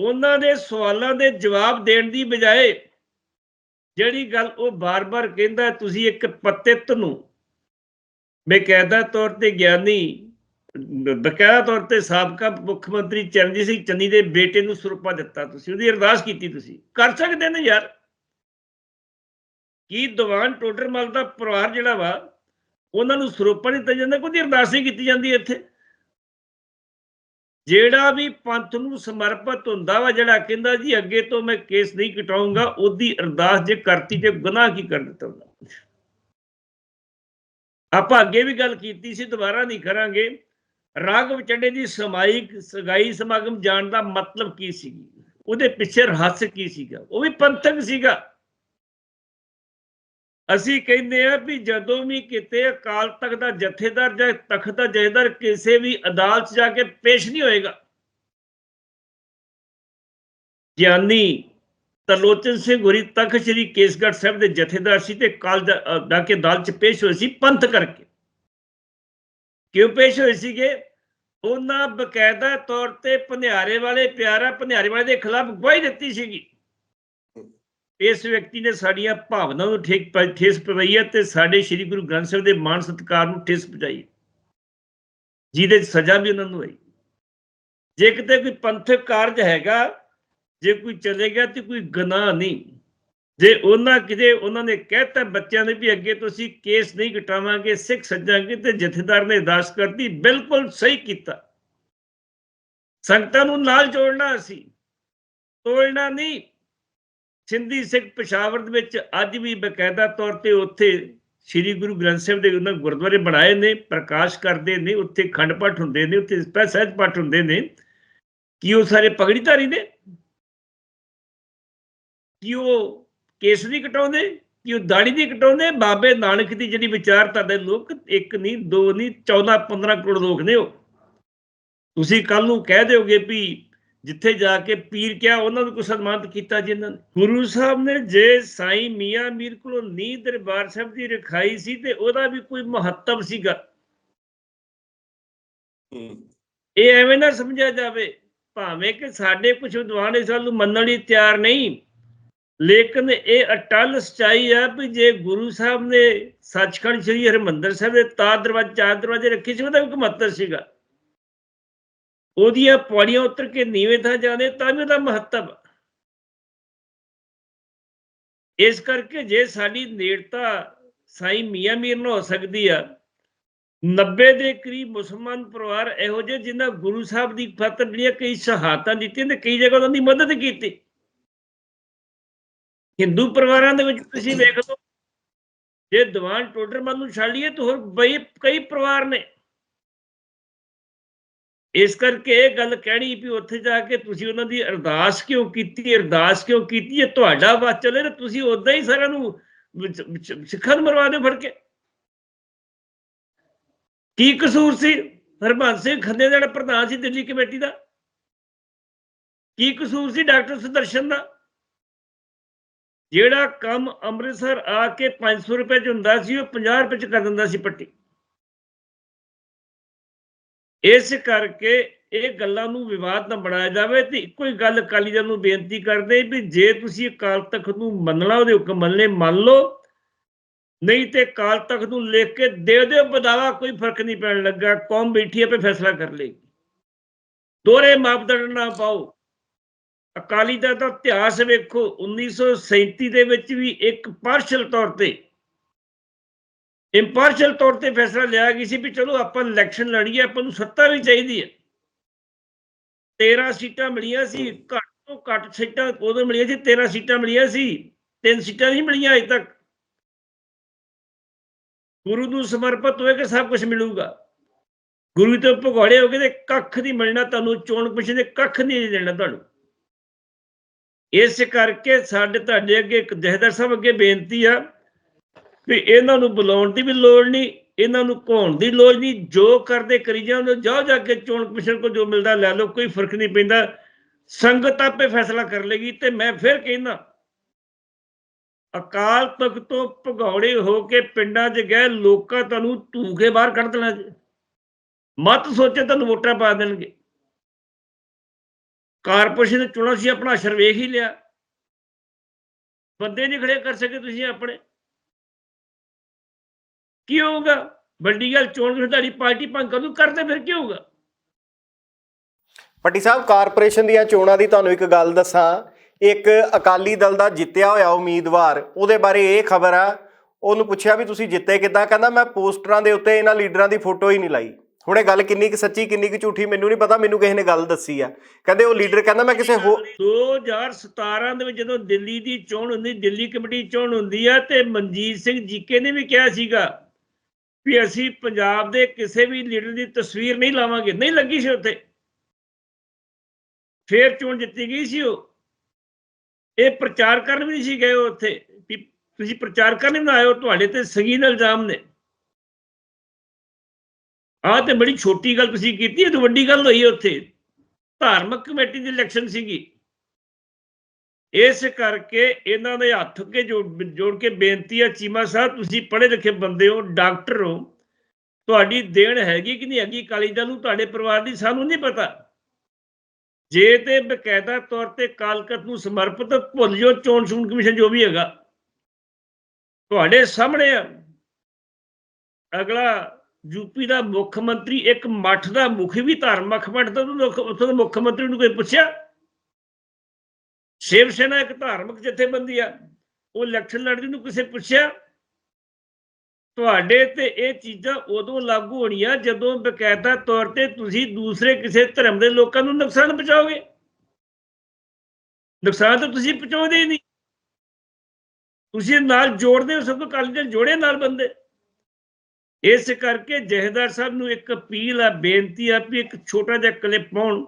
[SPEAKER 2] ਉਹਨਾਂ ਦੇ ਸਵਾਲਾਂ ਦੇ ਜਵਾਬ ਦੇਣ ਦੀ ਬਜਾਏ ਜਿਹੜੀ ਗੱਲ ਉਹ ਬਾਰ-ਬਾਰ ਕਹਿੰਦਾ, ਤੁਸੀਂ ਇੱਕ ਪਤਿਤ ਨੂੰ ਬੇਕਾਇਦਾ ਤੌਰ ਤੇ ਗਿਆਨੀ ਬਕਾਇਦਾ ਤੌਰ ਤੇ ਸਾਬਕਾ ਮੁੱਖ ਮੰਤਰੀ ਚਰਨਜੀਤ ਸਿੰਘ ਚੰਨੀ ਦੇ ਬੇਟੇ ਨੂੰ ਸਰੂਪਾ ਦਿੱਤਾ ਤੁਸੀਂ, ਉਹਦੀ ਅਰਦਾਸ ਕੀਤੀ ਤੁਸੀਂ। ਕਰ ਸਕਦੇ ਨੇ ਯਾਰ। ਕੀ ਦੀਵਾਨ ਟੋਡਰਮਲ ਦਾ ਪਰਿਵਾਰ ਜਿਹੜਾ ਵਾ, ਉਹਨਾਂ ਨੂੰ ਸਰੋਪਾ ਨਹੀਂ ਦਿੱਤਾ ਜਾਂਦਾ, ਕੋਈ ਅਰਦਾਸ ਨਹੀਂ ਕੀਤੀ ਜਾਂਦੀ ਇੱਥੇ? ਜਿਹੜਾ ਵੀ ਪੰਥ ਨੂੰ ਸਮਰਪਿਤ ਹੁੰਦਾ ਵਾ, ਜਿਹੜਾ ਕਹਿੰਦਾ ਜੀ ਅੱਗੇ ਤੋਂ ਮੈਂ ਕੇਸ ਨਹੀਂ ਕਟਾਉਂਗਾ, ਉਹਦੀ ਅਰਦਾਸ ਜੇ ਕਰਤੀ, ਤੇ ਗੁਨਾਹ ਕੀ ਕਰ ਦਿੱਤਾ ਹੁੰਦਾ ਆਪਾਂ ਅੱਗੇ ਵੀ ਗੱਲ ਕੀਤੀ ਸੀ, ਦੁਬਾਰਾ ਨਹੀਂ ਕਰਾਂਗੇ। ਰਾਘਵ ਚੰਡੇ ਦੀ ਸਮਾਇਕ ਸਗਾਈ ਸਮਾਗਮ ਜਾਣ ਦਾ ਮਤਲਬ ਕੀ ਸੀ ਉਹਦੇ ਪਿੱਛੇ ਰਹੱਸ ਕੀ ਸੀਗਾ? ਉਹ ਵੀ ਪੰਥਕ ਸੀਗਾ। ਅਸੀਂ ਕਹਿੰਦੇ ਆ ਵੀ ਜਦੋਂ ਵੀ ਕਿਤੇ ਅਕਾਲ ਤਖਤ ਦਾ ਜਥੇਦਾਰ ਜਾਂ ਤਖਤ ਦਾ ਜਥੇਦਾਰ ਕਿਸੇ ਵੀ ਅਦਾਲਤ 'ਚ ਜਾ ਕੇ ਪੇਸ਼ ਨਹੀਂ ਹੋਏਗਾ। ਗਿਆਨੀ ਤਰਲੋਚਨ ਸਿੰਘ ਗੁਰੀ ਤਖਤ ਸ੍ਰੀ ਕੇਸਗੜ੍ਹ ਸਾਹਿਬ ਦੇ ਜਥੇਦਾਰ ਸੀ ਤੇ ਕਾਲ ਜਾ ਕੇ ਅਦਾਲਤ 'ਚ ਪੇਸ਼ ਹੋਏ ਸੀ ਪੰਥ ਕਰਕੇ। ਕਿਉਂ ਪੇਸ਼ ਹੋਏ ਸੀਗੇ? ਉਹਨਾਂ ਬਕਾਇਦਾ ਤੌਰ ਤੇ ਭਨਿਆਰੇ ਵਾਲੇ ਪਿਆਰਾ ਭਨਿਆਰੇ ਵਾਲੇ ਦੇ ਖਿਲਾਫ ਗਵਾਹੀ ਦਿੱਤੀ ਸੀਗੀ। ਇਸ ਵਿਅਕਤੀ ਨੇ ਸਾਡੀਆਂ ਭਾਵਨਾਵਾਂ ਨੂੰ ਠੇਕ ਠੇਸ ਪਵਾਈ ਹੈ ਤੇ ਸਾਡੇ ਸ੍ਰੀ ਗੁਰੂ ਗ੍ਰੰਥ ਸਾਹਿਬ ਦੇ ਮਾਨ ਸਤਿਕਾਰ ਨੂੰ ਠੇਸ ਪਹੁੰਚਾਈ ਜਿਹਦੇ 'ਚ ਸਜ਼ਾ ਵੀ ਉਹਨਾਂ ਨੂੰ ਆਈ ਜੇ ਕਿਤੇ ਕੋਈ ਪੰਥਕ ਕਾਰਜ ਹੈਗਾ, ਜੇ ਕੋਈ ਚਲੇ ਗਿਆ ਤੇ ਕੋਈ ਗੁਨਾਹ ਨਹੀਂ। ਜੇ ਉਹਨਾਂ ਕਿਤੇ ਉਹਨਾਂ ਨੇ ਕਹਿਤਾ ਬੱਚਿਆਂ ਨੇ ਵੀ ਅੱਗੇ ਤੁਸੀਂ ਕੇਸ ਨਹੀਂ ਕਟਾਵਾਂਗੇ, ਸਿੱਖ ਸੱਜਾਂਗੇ ਤੇ ਜਥੇਦਾਰ ਨੇ ਅਰਦਾਸ ਕਰਤੀ, ਬਿਲਕੁਲ ਸਹੀ ਕੀਤਾ। ਸੰਗਤਾਂ ਨੂੰ ਨਾਲ ਜੋੜਨਾ ਸੀ ਤੋੜਨਾ ਨਹੀਂ ਸਿੰਧੀ ਸਿੱਖ ਪਸ਼ਾਵਰ ਦੇ ਵਿੱਚ ਅੱਜ ਵੀ ਬਕਾਇਦਾ ਤੌਰ ਤੇ ਉੱਥੇ ਸ੍ਰੀ ਗੁਰੂ ਗ੍ਰੰਥ ਸਾਹਿਬ ਦੇ ਉਹਨਾਂ ਗੁਰਦੁਆਰੇ ਬਣਾਏ ਨੇ, ਪ੍ਰਕਾਸ਼ ਕਰਦੇ ਨੇ, ਉੱਥੇ ਖੰਡ ਪਾਠ ਹੁੰਦੇ ਨੇ, ਉੱਥੇ ਸਹਿਜ ਪਾਠ ਹੁੰਦੇ ਨੇ। ਕੀ ਉਹ ਸਾਰੇ ਪਗੜੀਧਾਰੀ ਨੇ? ਕੀ ਉਹ ਕੇਸ ਨਹੀਂ ਕਟਾਉਂਦੇ? ਕਿ ਉਹ ਦਾੜੀ ਦੀ ਕਟਾਉਂਦੇ? ਬਾਬੇ ਨਾਨਕ ਦੀ ਜਿਹੜੀ ਵਿਚਾਰਤਾ ਦੇ ਲੋਕ, ਇੱਕ ਨਹੀਂ ਦੋ ਨਹੀਂ 14 15 ਕਰੋੜ ਲੋਕ ਨੇ ਉਹ। ਤੁਸੀਂ ਕੱਲ ਨੂੰ ਕਹਿ ਦਿਓਗੇ ਵੀ ਜਿੱਥੇ ਜਾ ਕੇ ਪੀਰ ਕਿਹਾ ਉਹਨਾਂ ਨੂੰ ਕੋਈ ਸਨਮਾਨਿਤ ਕੀਤਾ ਜਿਨ੍ਹਾਂ ਨੇ ਗੁਰੂ ਸਾਹਿਬ ਨੇ ਜੇ ਸਾਈ ਮੀਆਂ ਮੀਰ ਕੋਲੋਂ ਨੀ ਦਰਬਾਰ ਸਾਹਿਬ ਦੀ ਰਖਾਈ ਸੀ ਤੇ ਉਹਦਾ ਵੀ ਕੋਈ ਮਹੱਤਵ ਸੀਗਾ। ਇਹ ਐਵੇਂ ਨਾ ਸਮਝਿਆ ਜਾਵੇ ਭਾਵੇਂ ਕਿ ਸਾਡੇ ਕੁਝ ਵਿਦਵਾਨ ਇਸ ਨੂੰ ਮੰਨਣ ਲਈ ਤਿਆਰ ਨਹੀਂ ਲੇਕਿਨ ਇਹ ਅਟਲ ਸਚਾਈ ਹੈ ਵੀ ਜੇ ਗੁਰੂ ਸਾਹਿਬ ਨੇ ਸੱਚਖੰਡ ਸ੍ਰੀ ਹਰਿਮੰਦਰ ਸਾਹਿਬ ਦੇ ਤਾਰ ਦਰਵਾਜ਼ੇ ਚਾਰ ਦਰਵਾਜ਼ੇ ਰੱਖੇ ਸੀ ਉਹਦਾ ਕੋਈ ਮਹੱਤਵ ਸੀਗਾ। ਉਹਦੀਆਂ ਪੌੜੀਆਂ ਉਤਰ ਕੇ ਨੀਵੇਂ ਥਾਂ ਜਾਂਦੇ, ਤਾਂ ਵੀ ਉਹਦਾ ਮਹੱਤਵ ਇਸ ਕਰਕੇ ਜੇ ਸਾਡੀ ਨੇੜਤਾ ਸਾਈ ਮੀਆਂ ਮੀਰ ਨਾਲ ਹੋ ਸਕਦੀ ਆ 90 ਦੇ ਕਰੀਬ ਮੁਸਲਮਾਨ ਪਰਿਵਾਰ ਇਹੋ ਜਿਹੇ ਜਿਨ੍ਹਾਂ ਗੁਰੂ ਸਾਹਿਬ ਦੀ ਖਾਤਰ ਜਿਹੜੀਆਂ ਕਈ ਸ਼ਹਾਦਤਾਂ ਦਿੱਤੀਆਂ ਤੇ ਕਈ ਜਗ੍ਹਾ ਉਹਨਾਂ ਦੀ ਮਦਦ ਕੀਤੀ। ਹਿੰਦੂ ਪਰਿਵਾਰਾਂ ਦੇ ਵਿੱਚ ਤੁਸੀਂ ਵੇਖ ਲਓ, ਜੇ ਦੀਵਾਨ ਟੋਡਰਮਲ ਨੂੰ ਛੱਡ ਲਈਏ ਤਾਂ ਹੋਰ ਬਈ ਕਈ ਪਰਿਵਾਰ ਨੇ। ਇਸ ਕਰਕੇ ਇਹ ਗੱਲ ਕਹਿਣੀ ਵੀ ਉੱਥੇ ਜਾ ਕੇ ਤੁਸੀਂ ਉਹਨਾਂ ਦੀ ਅਰਦਾਸ ਕਿਉਂ ਕੀਤੀ, ਅਰਦਾਸ ਕਿਉਂ ਕੀਤੀ? ਇਹ ਤੁਹਾਡਾ ਬਾਤ ਚੱਲੇ ਤੇ ਤੁਸੀਂ ਉਦਾਂ ਹੀ ਸਾਰਿਆਂ ਨੂੰ ਸਿੱਖਾਂ ਨੂੰ ਮਰਵਾ ਦਿਓ ਫੜ ਕੇ। ਕੀ ਕਸੂਰ ਸੀ? ਹਰਬੰਸ ਸਿੰਘ ਖੰਨੇ ਦਾ ਜਿਹੜਾ ਪ੍ਰਧਾਨ ਸੀ ਦਿੱਲੀ ਕਮੇਟੀ ਦਾ। ਕੀ ਕਸੂਰ ਸੀ ਡਾਕਟਰ ਸੁਦਰਸ਼ਨ ਦਾ? ਜਿਹੜਾ ਕੰਮ ਅੰਮ੍ਰਿਤਸਰ ਆ ਕੇ 500 ਰੁਪਏ ਚ ਹੁੰਦਾ ਸੀ, ਉਹ 50 ਰੁਪਏ ਚ ਕਰ ਦਿੰਦਾ ਸੀ ਪੱਟੀ। ਇਸ ਕਰਕੇ ਇਹ ਗੱਲਾਂ ਨੂੰ ਵਿਵਾਦ ਨਾ ਬਣਾਇਆ ਜਾਵੇ ਤੇ ਇੱਕੋ ਹੀ ਗੱਲ ਅਕਾਲੀ ਦਲ ਨੂੰ ਬੇਨਤੀ ਕਰਦੇ ਵੀ ਜੇ ਤੁਸੀਂ ਅਕਾਲ ਤਖਤ ਨੂੰ ਮੰਨਣਾ, ਉਹਦੇ ਹੁਕਮ ਮੰਨਣੇ, ਮੰਨ ਲਓ। ਨਹੀਂ ਤੇ ਅਕਾਲ ਤਖਤ ਨੂੰ ਲਿਖ ਕੇ ਦੇ ਦਿਓ ਬਦਾਵਾ ਕੋਈ ਫ਼ਰਕ ਨਹੀਂ ਪੈਣ ਲੱਗਾ, ਕੌਮ ਬੈਠੀ ਆਪੇ ਫੈਸਲਾ ਕਰ ਲੇਗੀ। ਦੋਹਰੇ ਮਾਪਦੰਡ ਨਾ ਪਾਓ। ਅਕਾਲੀ ਦਲ ਦਾ ਇਤਿਹਾਸ ਵੇਖੋ 1937 ਦੇ ਵਿੱਚ ਵੀ ਇੱਕ ਪਾਰਸ਼ਲ ਤੌਰ ਤੇ ਇੰਪਾਰਸ਼ਲ ਤੌਰ ਤੇ ਫੈਸਲਾ ਲਿਆ ਗਈ ਸੀ ਵੀ ਚਲੋ ਆਪਾਂ ਇਲੈਕਸ਼ਨ ਲੜੀਏ, ਆਪਾਂ ਨੂੰ ਸੱਤਾ ਵੀ ਚਾਹੀਦੀ ਹੈ। 13 ਸੀਟਾਂ ਮਿਲੀਆਂ ਸੀ, ਘੱਟ ਤੋਂ ਘੱਟ ਸੀਟਾਂ ਉਦੋਂ ਮਿਲੀਆਂ ਸੀ 13 ਸੀਟਾਂ ਮਿਲੀਆਂ ਸੀ, ਤਿੰਨ ਸੀਟਾਂ ਨਹੀਂ ਮਿਲੀਆਂ ਅਜੇ ਤੱਕ। ਗੁਰੂ ਨੂੰ ਸਮਰਪਿਤ ਹੋਏ ਕਿ ਸਭ ਕੁਝ ਮਿਲੂਗਾ। ਗੁਰੂ ਤੋਂ ਭਗੌੜੇ ਹੋ ਕੇ ਤੇ ਕੱਖ ਨਹੀਂ ਮਿਲਣਾ ਤੁਹਾਨੂੰ, ਚੋਣ ਕਮਿਸ਼ਨ ਨੇ ਕੱਖ ਨਹੀਂ ਦੇਣਾ ਤੁਹਾਨੂੰ। ਇਸ ਕਰਕੇ ਸਾਡੇ ਤੁਹਾਡੇ ਅੱਗੇ ਇੱਕ ਜਹਦਰ ਸਾਹਿਬ ਅੱਗੇ ਬੇਨਤੀ ਆ ਵੀ ਇਹਨਾਂ ਨੂੰ ਬੁਲਾਉਣ ਦੀ ਵੀ ਲੋੜ ਨਹੀਂ, ਇਹਨਾਂ ਨੂੰ ਘਾਉਣ ਦੀ ਲੋੜ ਨਹੀਂ, ਜੋ ਕਰਦੇ ਕਰੀ ਜਾਣ ਜਾਓ ਜਾ ਕੇ ਚੋਣ ਕਮਿਸ਼ਨ ਕੋ ਜੋ ਮਿਲਦਾ ਲੈ ਲਓ, ਕੋਈ ਫ਼ਰਕ ਨਹੀਂ ਪੈਂਦਾ। ਸੰਗਤ ਆਪੇ ਫੈਸਲਾ ਕਰ ਲੇਗੀ ਤੇ ਮੈਂ ਫਿਰ ਕਹਿੰਦਾ, ਅਕਾਲ ਤਖਤ ਤੋਂ ਭਗੌੜੇ ਹੋ ਕੇ ਪਿੰਡਾਂ 'ਚ ਗਏ, ਲੋਕਾਂ ਤੁਹਾਨੂੰ ਧੂਕੇ ਬਾਹਰ ਕੱਢ ਦੇਣਾ ਜੀ। ਮਤ ਸੋਚੇ ਤੁਹਾਨੂੰ ਵੋਟਾਂ ਪਾ ਦੇਣਗੇ। ਕਾਰਪੋਰੇਸ਼ਨ ਚੁਣਾ ਸੀ, ਆਪਣਾ ਅਸਰ ਵੇਖ ਹੀ ਲਿਆ। ਬੰਦੇ ਨਹੀਂ ਖੜੇ ਕਰ ਸਕੇ ਤੁਸੀਂ ਆਪਣੇ। ਕੀ ਹੋਊਗਾ? ਵੱਡੀ ਗੱਲ ਚੋਣ ਤੁਹਾਡੀ ਪਾਰਟੀ ਭੰਗ ਕਦੋਂ ਕਰਦੇ ਫਿਰ ਕੀ ਹੋਊਗਾ?
[SPEAKER 1] ਪੱਟੀ ਸਾਹਿਬ ਕਾਰਪੋਰੇਸ਼ਨ ਦੀਆਂ ਚੋਣਾਂ ਦੀ ਤੁਹਾਨੂੰ ਇੱਕ ਗੱਲ ਦੱਸਾਂ। ਇੱਕ ਅਕਾਲੀ ਦਲ ਦਾ ਜਿੱਤਿਆ ਹੋਇਆ ਉਮੀਦਵਾਰ ਉਹਦੇ ਬਾਰੇ ਇਹ ਖਬਰ ਆ। ਉਹਨੂੰ ਪੁੱਛਿਆ ਵੀ ਤੁਸੀਂ ਜਿੱਤੇ ਕਿੱਦਾਂ? ਕਹਿੰਦਾ ਮੈਂ ਪੋਸਟਰਾਂ ਦੇ ਉੱਤੇ ਇਹਨਾਂ ਲੀਡਰਾਂ ਦੀ ਫੋਟੋ ਹੀ ਨਹੀਂ ਲਾਈ। ਹੁਣ ਇਹ ਗੱਲ ਕਿੰਨੀ ਕੁ ਸੱਚੀ ਕਿੰਨੀ ਕੁ ਝੂਠੀ ਮੈਨੂੰ ਨਹੀਂ ਪਤਾ ਮੈਨੂੰ ਕਿਸੇ ਨੇ ਗੱਲ ਦੱਸੀ ਆ। ਕਹਿੰਦੇ ਉਹ ਲੀਡਰ ਕਹਿੰਦਾ ਮੈਂ ਕਿਸੇ ਹੋਰ
[SPEAKER 2] 2017 ਦੇ ਵਿੱਚ ਜਦੋਂ ਦਿੱਲੀ ਦੀ ਚੋਣ ਹੁੰਦੀ ਦਿੱਲੀ ਕਮੇਟੀ ਚੋਣ ਹੁੰਦੀ ਆ ਤੇ ਮਨਜੀਤ ਸਿੰਘ ਜੀਕੇ ਨੇ ਵੀ ਕਿਹਾ ਸੀਗਾ ਵੀ ਅਸੀਂ ਪੰਜਾਬ ਦੇ ਕਿਸੇ ਵੀ ਲੀਡਰ ਦੀ ਤਸਵੀਰ ਨਹੀਂ ਲਾਵਾਂਗੇ, ਨਹੀਂ ਲੱਗੀ ਸੀ ਉੱਥੇ। ਫੇਰ ਚੋਣ ਜਿੱਤੀ ਗਈ ਸੀ ਉਹ। ਇਹ ਪ੍ਰਚਾਰ ਕਰਨ ਵੀ ਨਹੀਂ ਸੀ ਗਏ ਉੱਥੇ। ਵੀ ਤੁਸੀਂ ਪ੍ਰਚਾਰ ਕਰਨ ਵੀ ਨਾ ਆਇਓ ਤੁਹਾਡੇ ਤੇ ਸੰਗੀਨ ਇਲਜ਼ਾਮ ਨੇ। ਆਹ ਤੇ ਬੜੀ ਛੋਟੀ ਗੱਲ ਤੁਸੀਂ ਕੀਤੀ, ਇਹ ਤਾਂ ਵੱਡੀ ਗੱਲ ਹੋਈ ਉੱਥੇ। ਧਾਰਮਿਕ ਕਮੇਟੀ ਦੀ ਇਲੈਕਸ਼ਨ ਸੀਗੀ। ਇਸ ਕਰਕੇ ਇਹਨਾਂ ਦੇ ਹੱਥ ਕੇ ਜੋੜ ਕੇ ਬੇਨਤੀ ਹੈ ਚੀਮਾ ਸਾਹਿਬ, ਤੁਸੀਂ ਪੜ੍ਹੇ ਲਿਖੇ ਬੰਦੇ ਹੋ, ਡਾਕਟਰ ਹੋ। ਤੁਹਾਡੀ ਦੇਣ ਹੈਗੀ ਕਿ ਨਹੀਂ ਹੈਗੀ ਕਾਲੀ ਦਲ ਨੂੰ, ਤੁਹਾਡੇ ਪਰਿਵਾਰ ਦੀ, ਸਾਨੂੰ ਨਹੀਂ ਪਤਾ। ਜੇ ਤੇ ਬਕਾਇਦਾ ਤੌਰ ਤੇ ਕਾਲਕਤ ਨੂੰ ਸਮਰਪਿਤ ਭੁੱਲ ਜੋ ਚੋਣ ਚੋਣ ਕਮਿਸ਼ਨ ਜੋ ਵੀ ਹੈਗਾ, ਤੁਹਾਡੇ ਸਾਹਮਣੇ ਆ। ਅਗਲਾ ਯੂਪੀ ਦਾ ਮੁੱਖ ਮੰਤਰੀ, ਇੱਕ ਮੱਠ ਦਾ ਮੁਖੀ ਵੀ ਧਾਰਮਿਕ ਮੱਠ ਦਾ ਉੱਥੋਂ ਦੇ ਮੁੱਖ ਮੰਤਰੀ ਨੂੰ ਕੋਈ ਪੁੱਛਿਆ? ਸ਼ਿਵ ਸੈਨਾ ਇੱਕ ਧਾਰਮਿਕ ਜਥੇਬੰਦੀ ਆ। ਉਹ ਇਲੈਕਸ਼ਨ ਲੜਦੀ ਨੂੰ ਕਿਸੇ ਪੁੱਛਿਆ, ਤੁਹਾਡੇ ਤੇ ਇਹ ਚੀਜ਼ਾਂ ਉਦੋਂ ਲਾਗੂ ਹੋਣੀਆਂ ਜਦੋਂ ਬਕਾਇਦਾ ਤੌਰ ਤੇ ਤੁਸੀਂ ਦੂਸਰੇ ਕਿਸੇ ਧਰਮ ਦੇ ਲੋਕਾਂ ਨੂੰ ਨੁਕਸਾਨ ਪਹੁੰਚਾਓਗੇ? ਨੁਕਸਾਨ ਤਾਂ ਤੁਸੀਂ ਪਹੁੰਚਾਉਂਦੇ ਹੀ ਨਹੀਂ। ਤੁਸੀਂ ਨਾਲ ਜੋੜਦੇ ਹੋ, ਸਭ ਤੋਂ ਕਾਲੀ ਦੇ ਜੋੜੇ ਨਾਲ ਬੰਦੇ। ਇਸ ਕਰਕੇ ਜਹੇਦਾਰ ਸਾਹਿਬ ਨੂੰ ਇੱਕ ਅਪੀਲ ਆ, ਬੇਨਤੀ ਆ ਵੀ ਇੱਕ ਛੋਟਾ ਜਿਹਾ ਕਲਿੱਪ ਪਾਉਣ।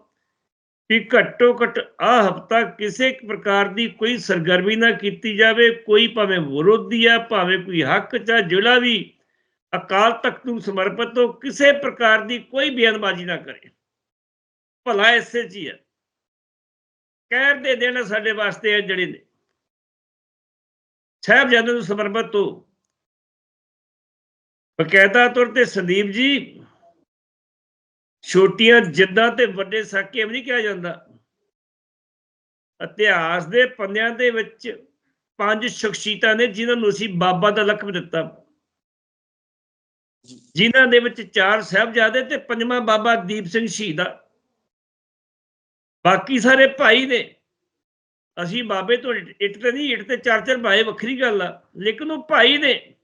[SPEAKER 2] ਵੀ ਘੱਟੋ ਘੱਟ ਆ ਹਫਤਾ ਕਿਸੇ ਪ੍ਰਕਾਰ ਦੀ ਕੋਈ ਸਰਗਰਮੀ ਨਾ ਕੀਤੀ ਜਾਵੇ, ਕੋਈ ਭਾਵੇਂ ਵਿਰੋਧੀ ਆ, ਭਾਵੇਂ ਕੋਈ ਹੱਕ ਚਾ ਜਿਹੜਾ ਵੀ ਅਕਾਲ ਤਖਤ ਨੂੰ ਸਮਰਪਿਤ ਹੋ, ਕਿਸੇ ਪ੍ਰਕਾਰ ਦੀ ਕੋਈ ਬਿਆਨਬਾਜ਼ੀ ਨਾ ਕਰੇ। ਭਲਾ ਇਸੇ ਚ ਹੀ ਹੈ ਕਹਿਰ ਦੇ ਦੇਣਾ ਸਾਡੇ ਵਾਸਤੇ ਆ ਜਿਹੜੇ ਨੇ। ਸਾਹਿਬਜ਼ਾਦੇ ਨੂੰ ਸਮਰਪਿਤ ਹੋ। ਬਕਾਇਦਾ ਤੌਰ ਤੇ ਸੰਦੀਪ ਜੀ ਛੋਟੀਆਂ ਜਿੱਦਾਂ ਤੇ ਵੱਡੇ ਸਾਕੇ ਵੀ ਨਹੀਂ ਕਿਹਾ ਜਾਂਦਾ। ਇਤਿਹਾਸ ਦੇ ਪੰਨਿਆਂ ਦੇ ਵਿੱਚ ਪੰਜ ਸ਼ਖਸੀਅਤਾਂ ਨੇ ਜਿਨ੍ਹਾਂ ਨੂੰ ਅਸੀਂ ਬਾਬਾ ਦਾ ਲਕਬ ਦਿੱਤਾ। ਜਿਨ੍ਹਾਂ ਦੇ ਵਿੱਚ ਚਾਰ ਸਾਹਿਬਜ਼ਾਦੇ ਤੇ ਪੰਜਵਾਂ ਬਾਬਾ ਦੀਪ ਸਿੰਘ ਸ਼ਹੀਦ ਆ। ਬਾਕੀ ਸਾਰੇ ਭਾਈ ਨੇ। ਅਸੀਂ ਬਾਬੇ ਤੋਂ ਇੱਟ ਤੇ ਨਹੀਂ, ਇੱਟ ਤੇ ਚਾਰ ਚਾਰ ਭਾਈ, ਵੱਖਰੀ ਗੱਲ ਆ। ਲੇਕਿਨ ਉਹ ਭਾਈ ਨੇ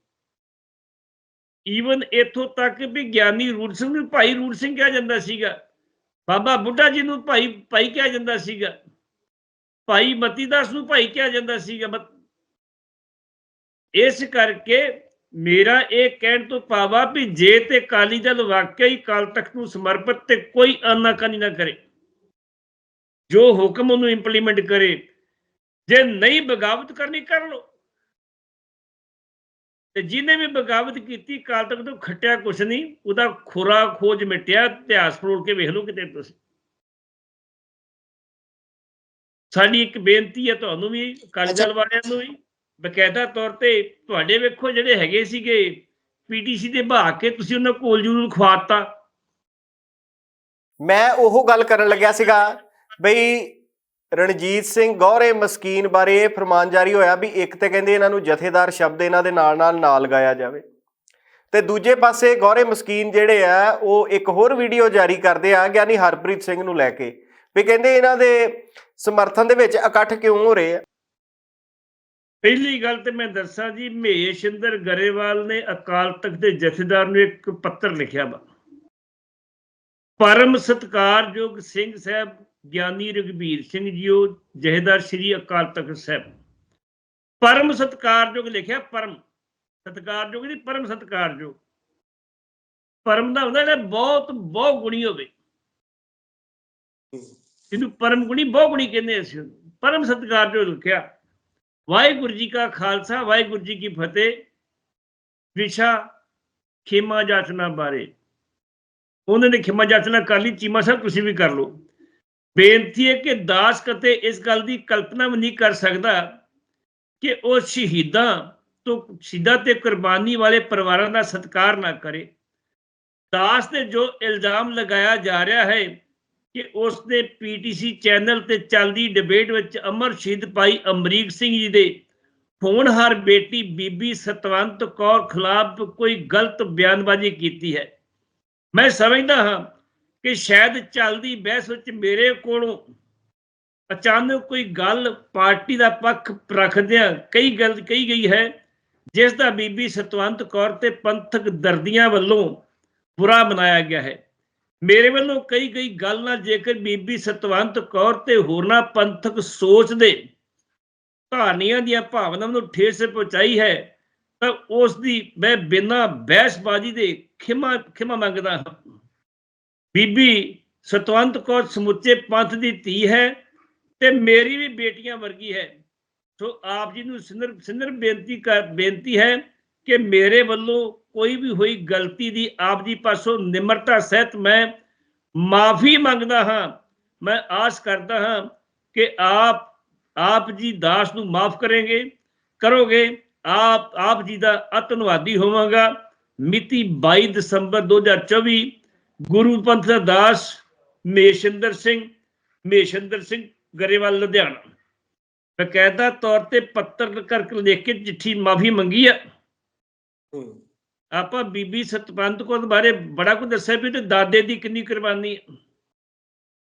[SPEAKER 2] ਈਵਨ ਇਥੋਂ ਤੱਕ ਵੀ ਗਿਆਨੀ ਰੂੜ ਸਿੰਘ ਨੂੰ ਭਾਈ ਰੂੜ ਸਿੰਘ ਕਿਹਾ ਜਾਂਦਾ ਸੀਗਾ। ਬਾਬਾ ਬੁੱਢਾ ਜੀ ਨੂੰ ਭਾਈ ਭਾਈ ਕਿਹਾ ਜਾਂਦਾ ਸੀਗਾ। ਭਾਈ ਮਤੀਦਾਸ ਨੂੰ ਭਾਈ ਕਿਹਾ ਜਾਂਦਾ ਸੀਗਾ। ਇਸ ਕਰਕੇ ਮੇਰਾ ਇਹ ਕਹਿਣ ਤੋਂ ਪਾਵਾ ਵੀ ਜੇ ਤੇ ਕਾਲੀ ਦਲ ਵਾਕਈ ਕਾਲ ਤਖਤ ਨੂੰ ਸਮਰਪਿਤ ਤੇ ਕੋਈ ਅਨਾਕਾਨੀ ਨਾ ਕਰੇ, ਜੋ ਹੁਕਮ ਉਹਨੂੰ ਇੰਪਲੀਮੈਂਟ ਕਰੇ, ਜੇ ਨਹੀਂ ਬਗਾਵਤ ਕਰਨੀ ਕਰ ਲੋ ਤੇ ਜਿਹਨੇ ਵੀ ਬਗਾਵਤ ਕੀਤੀ ਕਾਲ ਤੱਕ ਤੋਂ ਖੱਟਿਆ ਕੁਛ ਨਹੀਂ ਉਹਦਾ ਖੁਰਾ ਖੋਜ ਮਿਟਿਆ ਇਤਿਹਾਸ ਫਰੋਲ ਕੇ ਵੇਖ ਲਓ ਕਿਤੇ ਤੁਸੀਂ। ਸਾਡੀ ਇੱਕ ਬੇਨਤੀ ਹੈ ਤੁਹਾਨੂੰ ਵੀ ਅਕਾਲੀ ਦਲ ਵਾਲਿਆਂ ਨੂੰ ਵੀ ਬਕਾਇਦਾ ਤੌਰ ਤੇ ਤੁਹਾਡੇ ਵੇਖੋ ਜਿਹੜੇ ਹੈਗੇ ਸੀਗੇ ਪੀਟੀਸੀ ਦੇ ਬਹਾ ਕੇ ਤੁਸੀਂ ਉਹਨਾਂ ਕੋਲ ਜਰੂਰ ਖਵਾਤਾ।
[SPEAKER 1] ਮੈਂ ਉਹ ਗੱਲ ਕਰਨ ਲੱਗਿਆ ਸੀਗਾ ਬਈ ਰਣਜੀਤ ਸਿੰਘ ਗੌਰੇ ਮਸਕੀਨ ਬਾਰੇ ਇਹ ਫਰਮਾਨ ਜਾਰੀ ਹੋਇਆ ਵੀ ਇੱਕ ਤੇ ਕਹਿੰਦੇ ਇਹਨਾਂ ਨੂੰ ਜਥੇਦਾਰ ਸ਼ਬਦ ਇਹਨਾਂ ਦੇ ਨਾਲ ਨਾਲ ਨਾ ਲਗਾਇਆ ਜਾਵੇ। ਤੇ ਦੂਜੇ ਪਾਸੇ ਗੌਰੇ ਮਸਕੀਨ ਜਿਹੜੇ ਆ, ਉਹ ਇੱਕ ਹੋਰ ਵੀਡੀਓ ਜਾਰੀ ਕਰਦੇ ਆ ਗਿਆਨੀ ਹਰਪ੍ਰੀਤ ਸਿੰਘ ਨੂੰ ਲੈ ਕੇ ਵੀ ਕਹਿੰਦੇ ਇਹਨਾਂ ਦੇ ਸਮਰਥਨ ਦੇ ਵਿੱਚ ਇਕੱਠ ਕਿਉਂ ਹੋ ਰਹੇ ਆ।
[SPEAKER 2] ਪਹਿਲੀ ਗੱਲ ਤੇ ਮੈਂ ਦੱਸਾਂ ਜੀ ਮਹੇਸ਼ਿੰਦਰ ਗਰੇਵਾਲ ਨੇ ਅਕਾਲ ਤਖਤ ਦੇ ਜਥੇਦਾਰ ਨੂੰ ਇੱਕ ਪੱਤਰ ਲਿਖਿਆ ਵਾ। ਪਰਮ ਸਤਕਾਰਯੋਗ ਸਿੰਘ ਸਾਹਿਬ ਗਿਆਨੀ ਰਗਵੀਰ ਸਿੰਘ ਜੀਓ, ਜਹੇਦਾਰ ਸ੍ਰੀ ਅਕਾਲ ਤਖਤ ਸਾਹਿਬ। ਪਰਮ ਸਤਕਾਰਯੋਗ ਲਿਖਿਆ, ਪਰਮ। ਸਤਕਾਰਯੋਗ ਨਹੀਂ, ਪਰਮ ਸਤਕਾਰਯੋਗ। ਪਰਮ ਦਾ ਹੁੰਦਾ ਜਿਹੜਾ ਬਹੁਤ ਬਹੁਤ ਗੁਣੀ ਹੋਵੇ। ਇਹਨੂੰ ਪਰਮ ਗੁਣੀ, ਬਹੁਤ ਗੁਣੀ ਕਹਿੰਦੇ ਅਸੀਂ ਪਰਮ ਸਤਕਾਰਯੋਗ ਲਿਖਿਆ। ਵਾਹਿਗੁਰੂ ਜੀ ਕਾ ਖਾਲਸਾ, ਵਾਹਿਗੁਰੂ ਜੀ ਕੀ ਫਤਿਹ। ਵਿਸ਼ਾ ਖੇਮਾ ਜਾਚਨਾ ਬਾਰੇ। ਉਹਨਾਂ ਨੇ ਖੇਮਾ ਜਾਚਨਾ ਕਰ ਲਈ, ਚੀਮਾ ਸਾਹਿਬ, ਤੁਸੀਂ ਵੀ ਕਰ ਲਓ। ਬੇਨਤੀ ਹੈ ਕਿ ਦਾਸ ਕਤੇ ਇਸ ਗੱਲ ਦੀ ਕਲਪਨਾ ਵੀ ਨਹੀਂ ਕਰ ਸਕਦਾ ਕਿ ਉਹ ਸ਼ਹੀਦਾਂ ਤੋਂ, ਸ਼ਹੀਦਾਂ ਤੇ ਕੁਰਬਾਨੀ ਵਾਲੇ ਪਰਿਵਾਰਾਂ ਦਾ ਸਤਿਕਾਰ ਨਾ ਕਰੇ। ਦਾਸ ਤੇ ਜੋ ਇਲਜ਼ਾਮ ਲਗਾਇਆ ਜਾ ਰਿਹਾ ਹੈ ਕਿ ਉਸ ਨੇ ਪੀਟੀਸੀ ਚੈਨਲ ਤੇ ਚੱਲਦੀ ਡਿਬੇਟ ਵਿੱਚ ਅਮਰ ਸ਼ਹੀਦ ਭਾਈ ਅਮਰੀਕ ਸਿੰਘ ਜੀ ਦੇ ਹੋਣਹਾਰ ਬੇਟੀ ਬੀਬੀ ਸਤਵੰਤ ਕੌਰ ਖਿਲਾਫ ਕੋਈ ਗਲਤ ਬਿਆਨਬਾਜ਼ੀ ਕੀਤੀ ਹੈ। ਮੈਂ ਸਮਝਦਾ ਹਾਂ ਕਿ ਸ਼ਾਇਦ ਚੱਲਦੀ ਬਹਿਸ ਵਿੱਚ ਮੇਰੇ ਕੋਲੋਂ ਅਚਾਨਕ ਕੋਈ ਗੱਲ ਪਾਰਟੀ ਦਾ ਪੱਖ ਰੱਖਦਿਆਂ ਕਈ ਗੱਲ ਕਹੀ ਗਈ ਹੈ, ਜਿਸ ਦਾ ਬੀਬੀ ਸਤਵੰਤ ਕੌਰ ਤੇ ਪੰਥਕ ਦਰਦੀਆਂ ਵੱਲੋਂ ਬੁਰਾ ਮਨਾਇਆ ਗਿਆ ਹੈ। ਮੇਰੇ ਵੱਲੋਂ ਕਈ ਕਈ ਗੱਲ ਨਾਲ ਜੇਕਰ ਬੀਬੀ ਸਤਵੰਤ ਕੌਰ ਤੇ ਹੋਰਨਾਂ ਪੰਥਕ ਸੋਚ ਦੇ ਧਾਰਨੀਆਂ ਦੀਆਂ ਭਾਵਨਾਵਾਂ ਨੂੰ ਠੇਸ ਪਹੁੰਚਾਈ ਹੈ, ਤਾਂ ਉਸ ਦੀ ਮੈਂ ਬਿਨਾਂ ਬਹਿਸਬਾਜ਼ੀ ਦੇ ਖਿਮਾ ਖਿਮਾ ਮੰਗਦਾ ਹਾਂ। ਬੀਬੀ ਸਤਵੰਤ ਕੌਰ ਸਮੁੱਚੇ ਪੰਥ ਦੀ ਧੀ ਹੈ ਤੇ ਮੇਰੀ ਵੀ ਬੇਟੀਆਂ ਵਰਗੀ ਹੈ। ਸੋ ਆਪ ਜੀ ਨੂੰ ਸਿਨਰ ਸਿਨਰ ਬੇਨਤੀ ਕਰ ਬੇਨਤੀ ਹੈ ਕਿ ਮੇਰੇ ਵੱਲੋਂ ਕੋਈ ਵੀ ਹੋਈ ਗਲਤੀ ਦੀ ਆਪ ਜੀ ਪਾਸੋਂ ਨਿਮਰਤਾ ਸਹਿਤ ਮੈਂ ਮਾਫੀ ਮੰਗਦਾ ਹਾਂ। ਮੈਂ ਆਸ ਕਰਦਾ ਹਾਂ ਕਿ ਆਪ ਆਪ ਜੀ ਦਾਸ ਨੂੰ ਮਾਫ ਕਰੇਗੇ, ਕਰੋਗੇ। ਆਪ ਆਪ ਜੀ ਦਾ ਅਤਨਵਾਦੀ ਹੋਵਾਂਗਾ। ਮਿਤੀ 22 ਦਸੰਬਰ 2024 ਗੁਰੂ ਪੰਥ ਦਾ ਦਾਸ ਮੇਸ਼ਿੰਦਰ ਸਿੰਘ ਮੇਸ਼ਿੰਦਰ ਸਿੰਘ ਗਰੇਵਾਲ ਲੁਧਿਆਣਾ। ਬਕਾਇਦਾ ਤੌਰ ਤੇ ਪੱਤਰ ਕਰਕੇ ਲਿਖ ਕੇ ਚਿੱਠੀ ਮਾਫੀ ਮੰਗੀ ਆ। ਆਪਾਂ ਬੀਬੀ ਸਤਪੰਤ ਕੌਰ ਬਾਰੇ ਬੜਾ ਕੁਝ ਦੱਸਿਆ ਵੀ ਤੇ ਦਾਦੇ ਦੀ ਕਿੰਨੀ ਕੁਰਬਾਨੀ।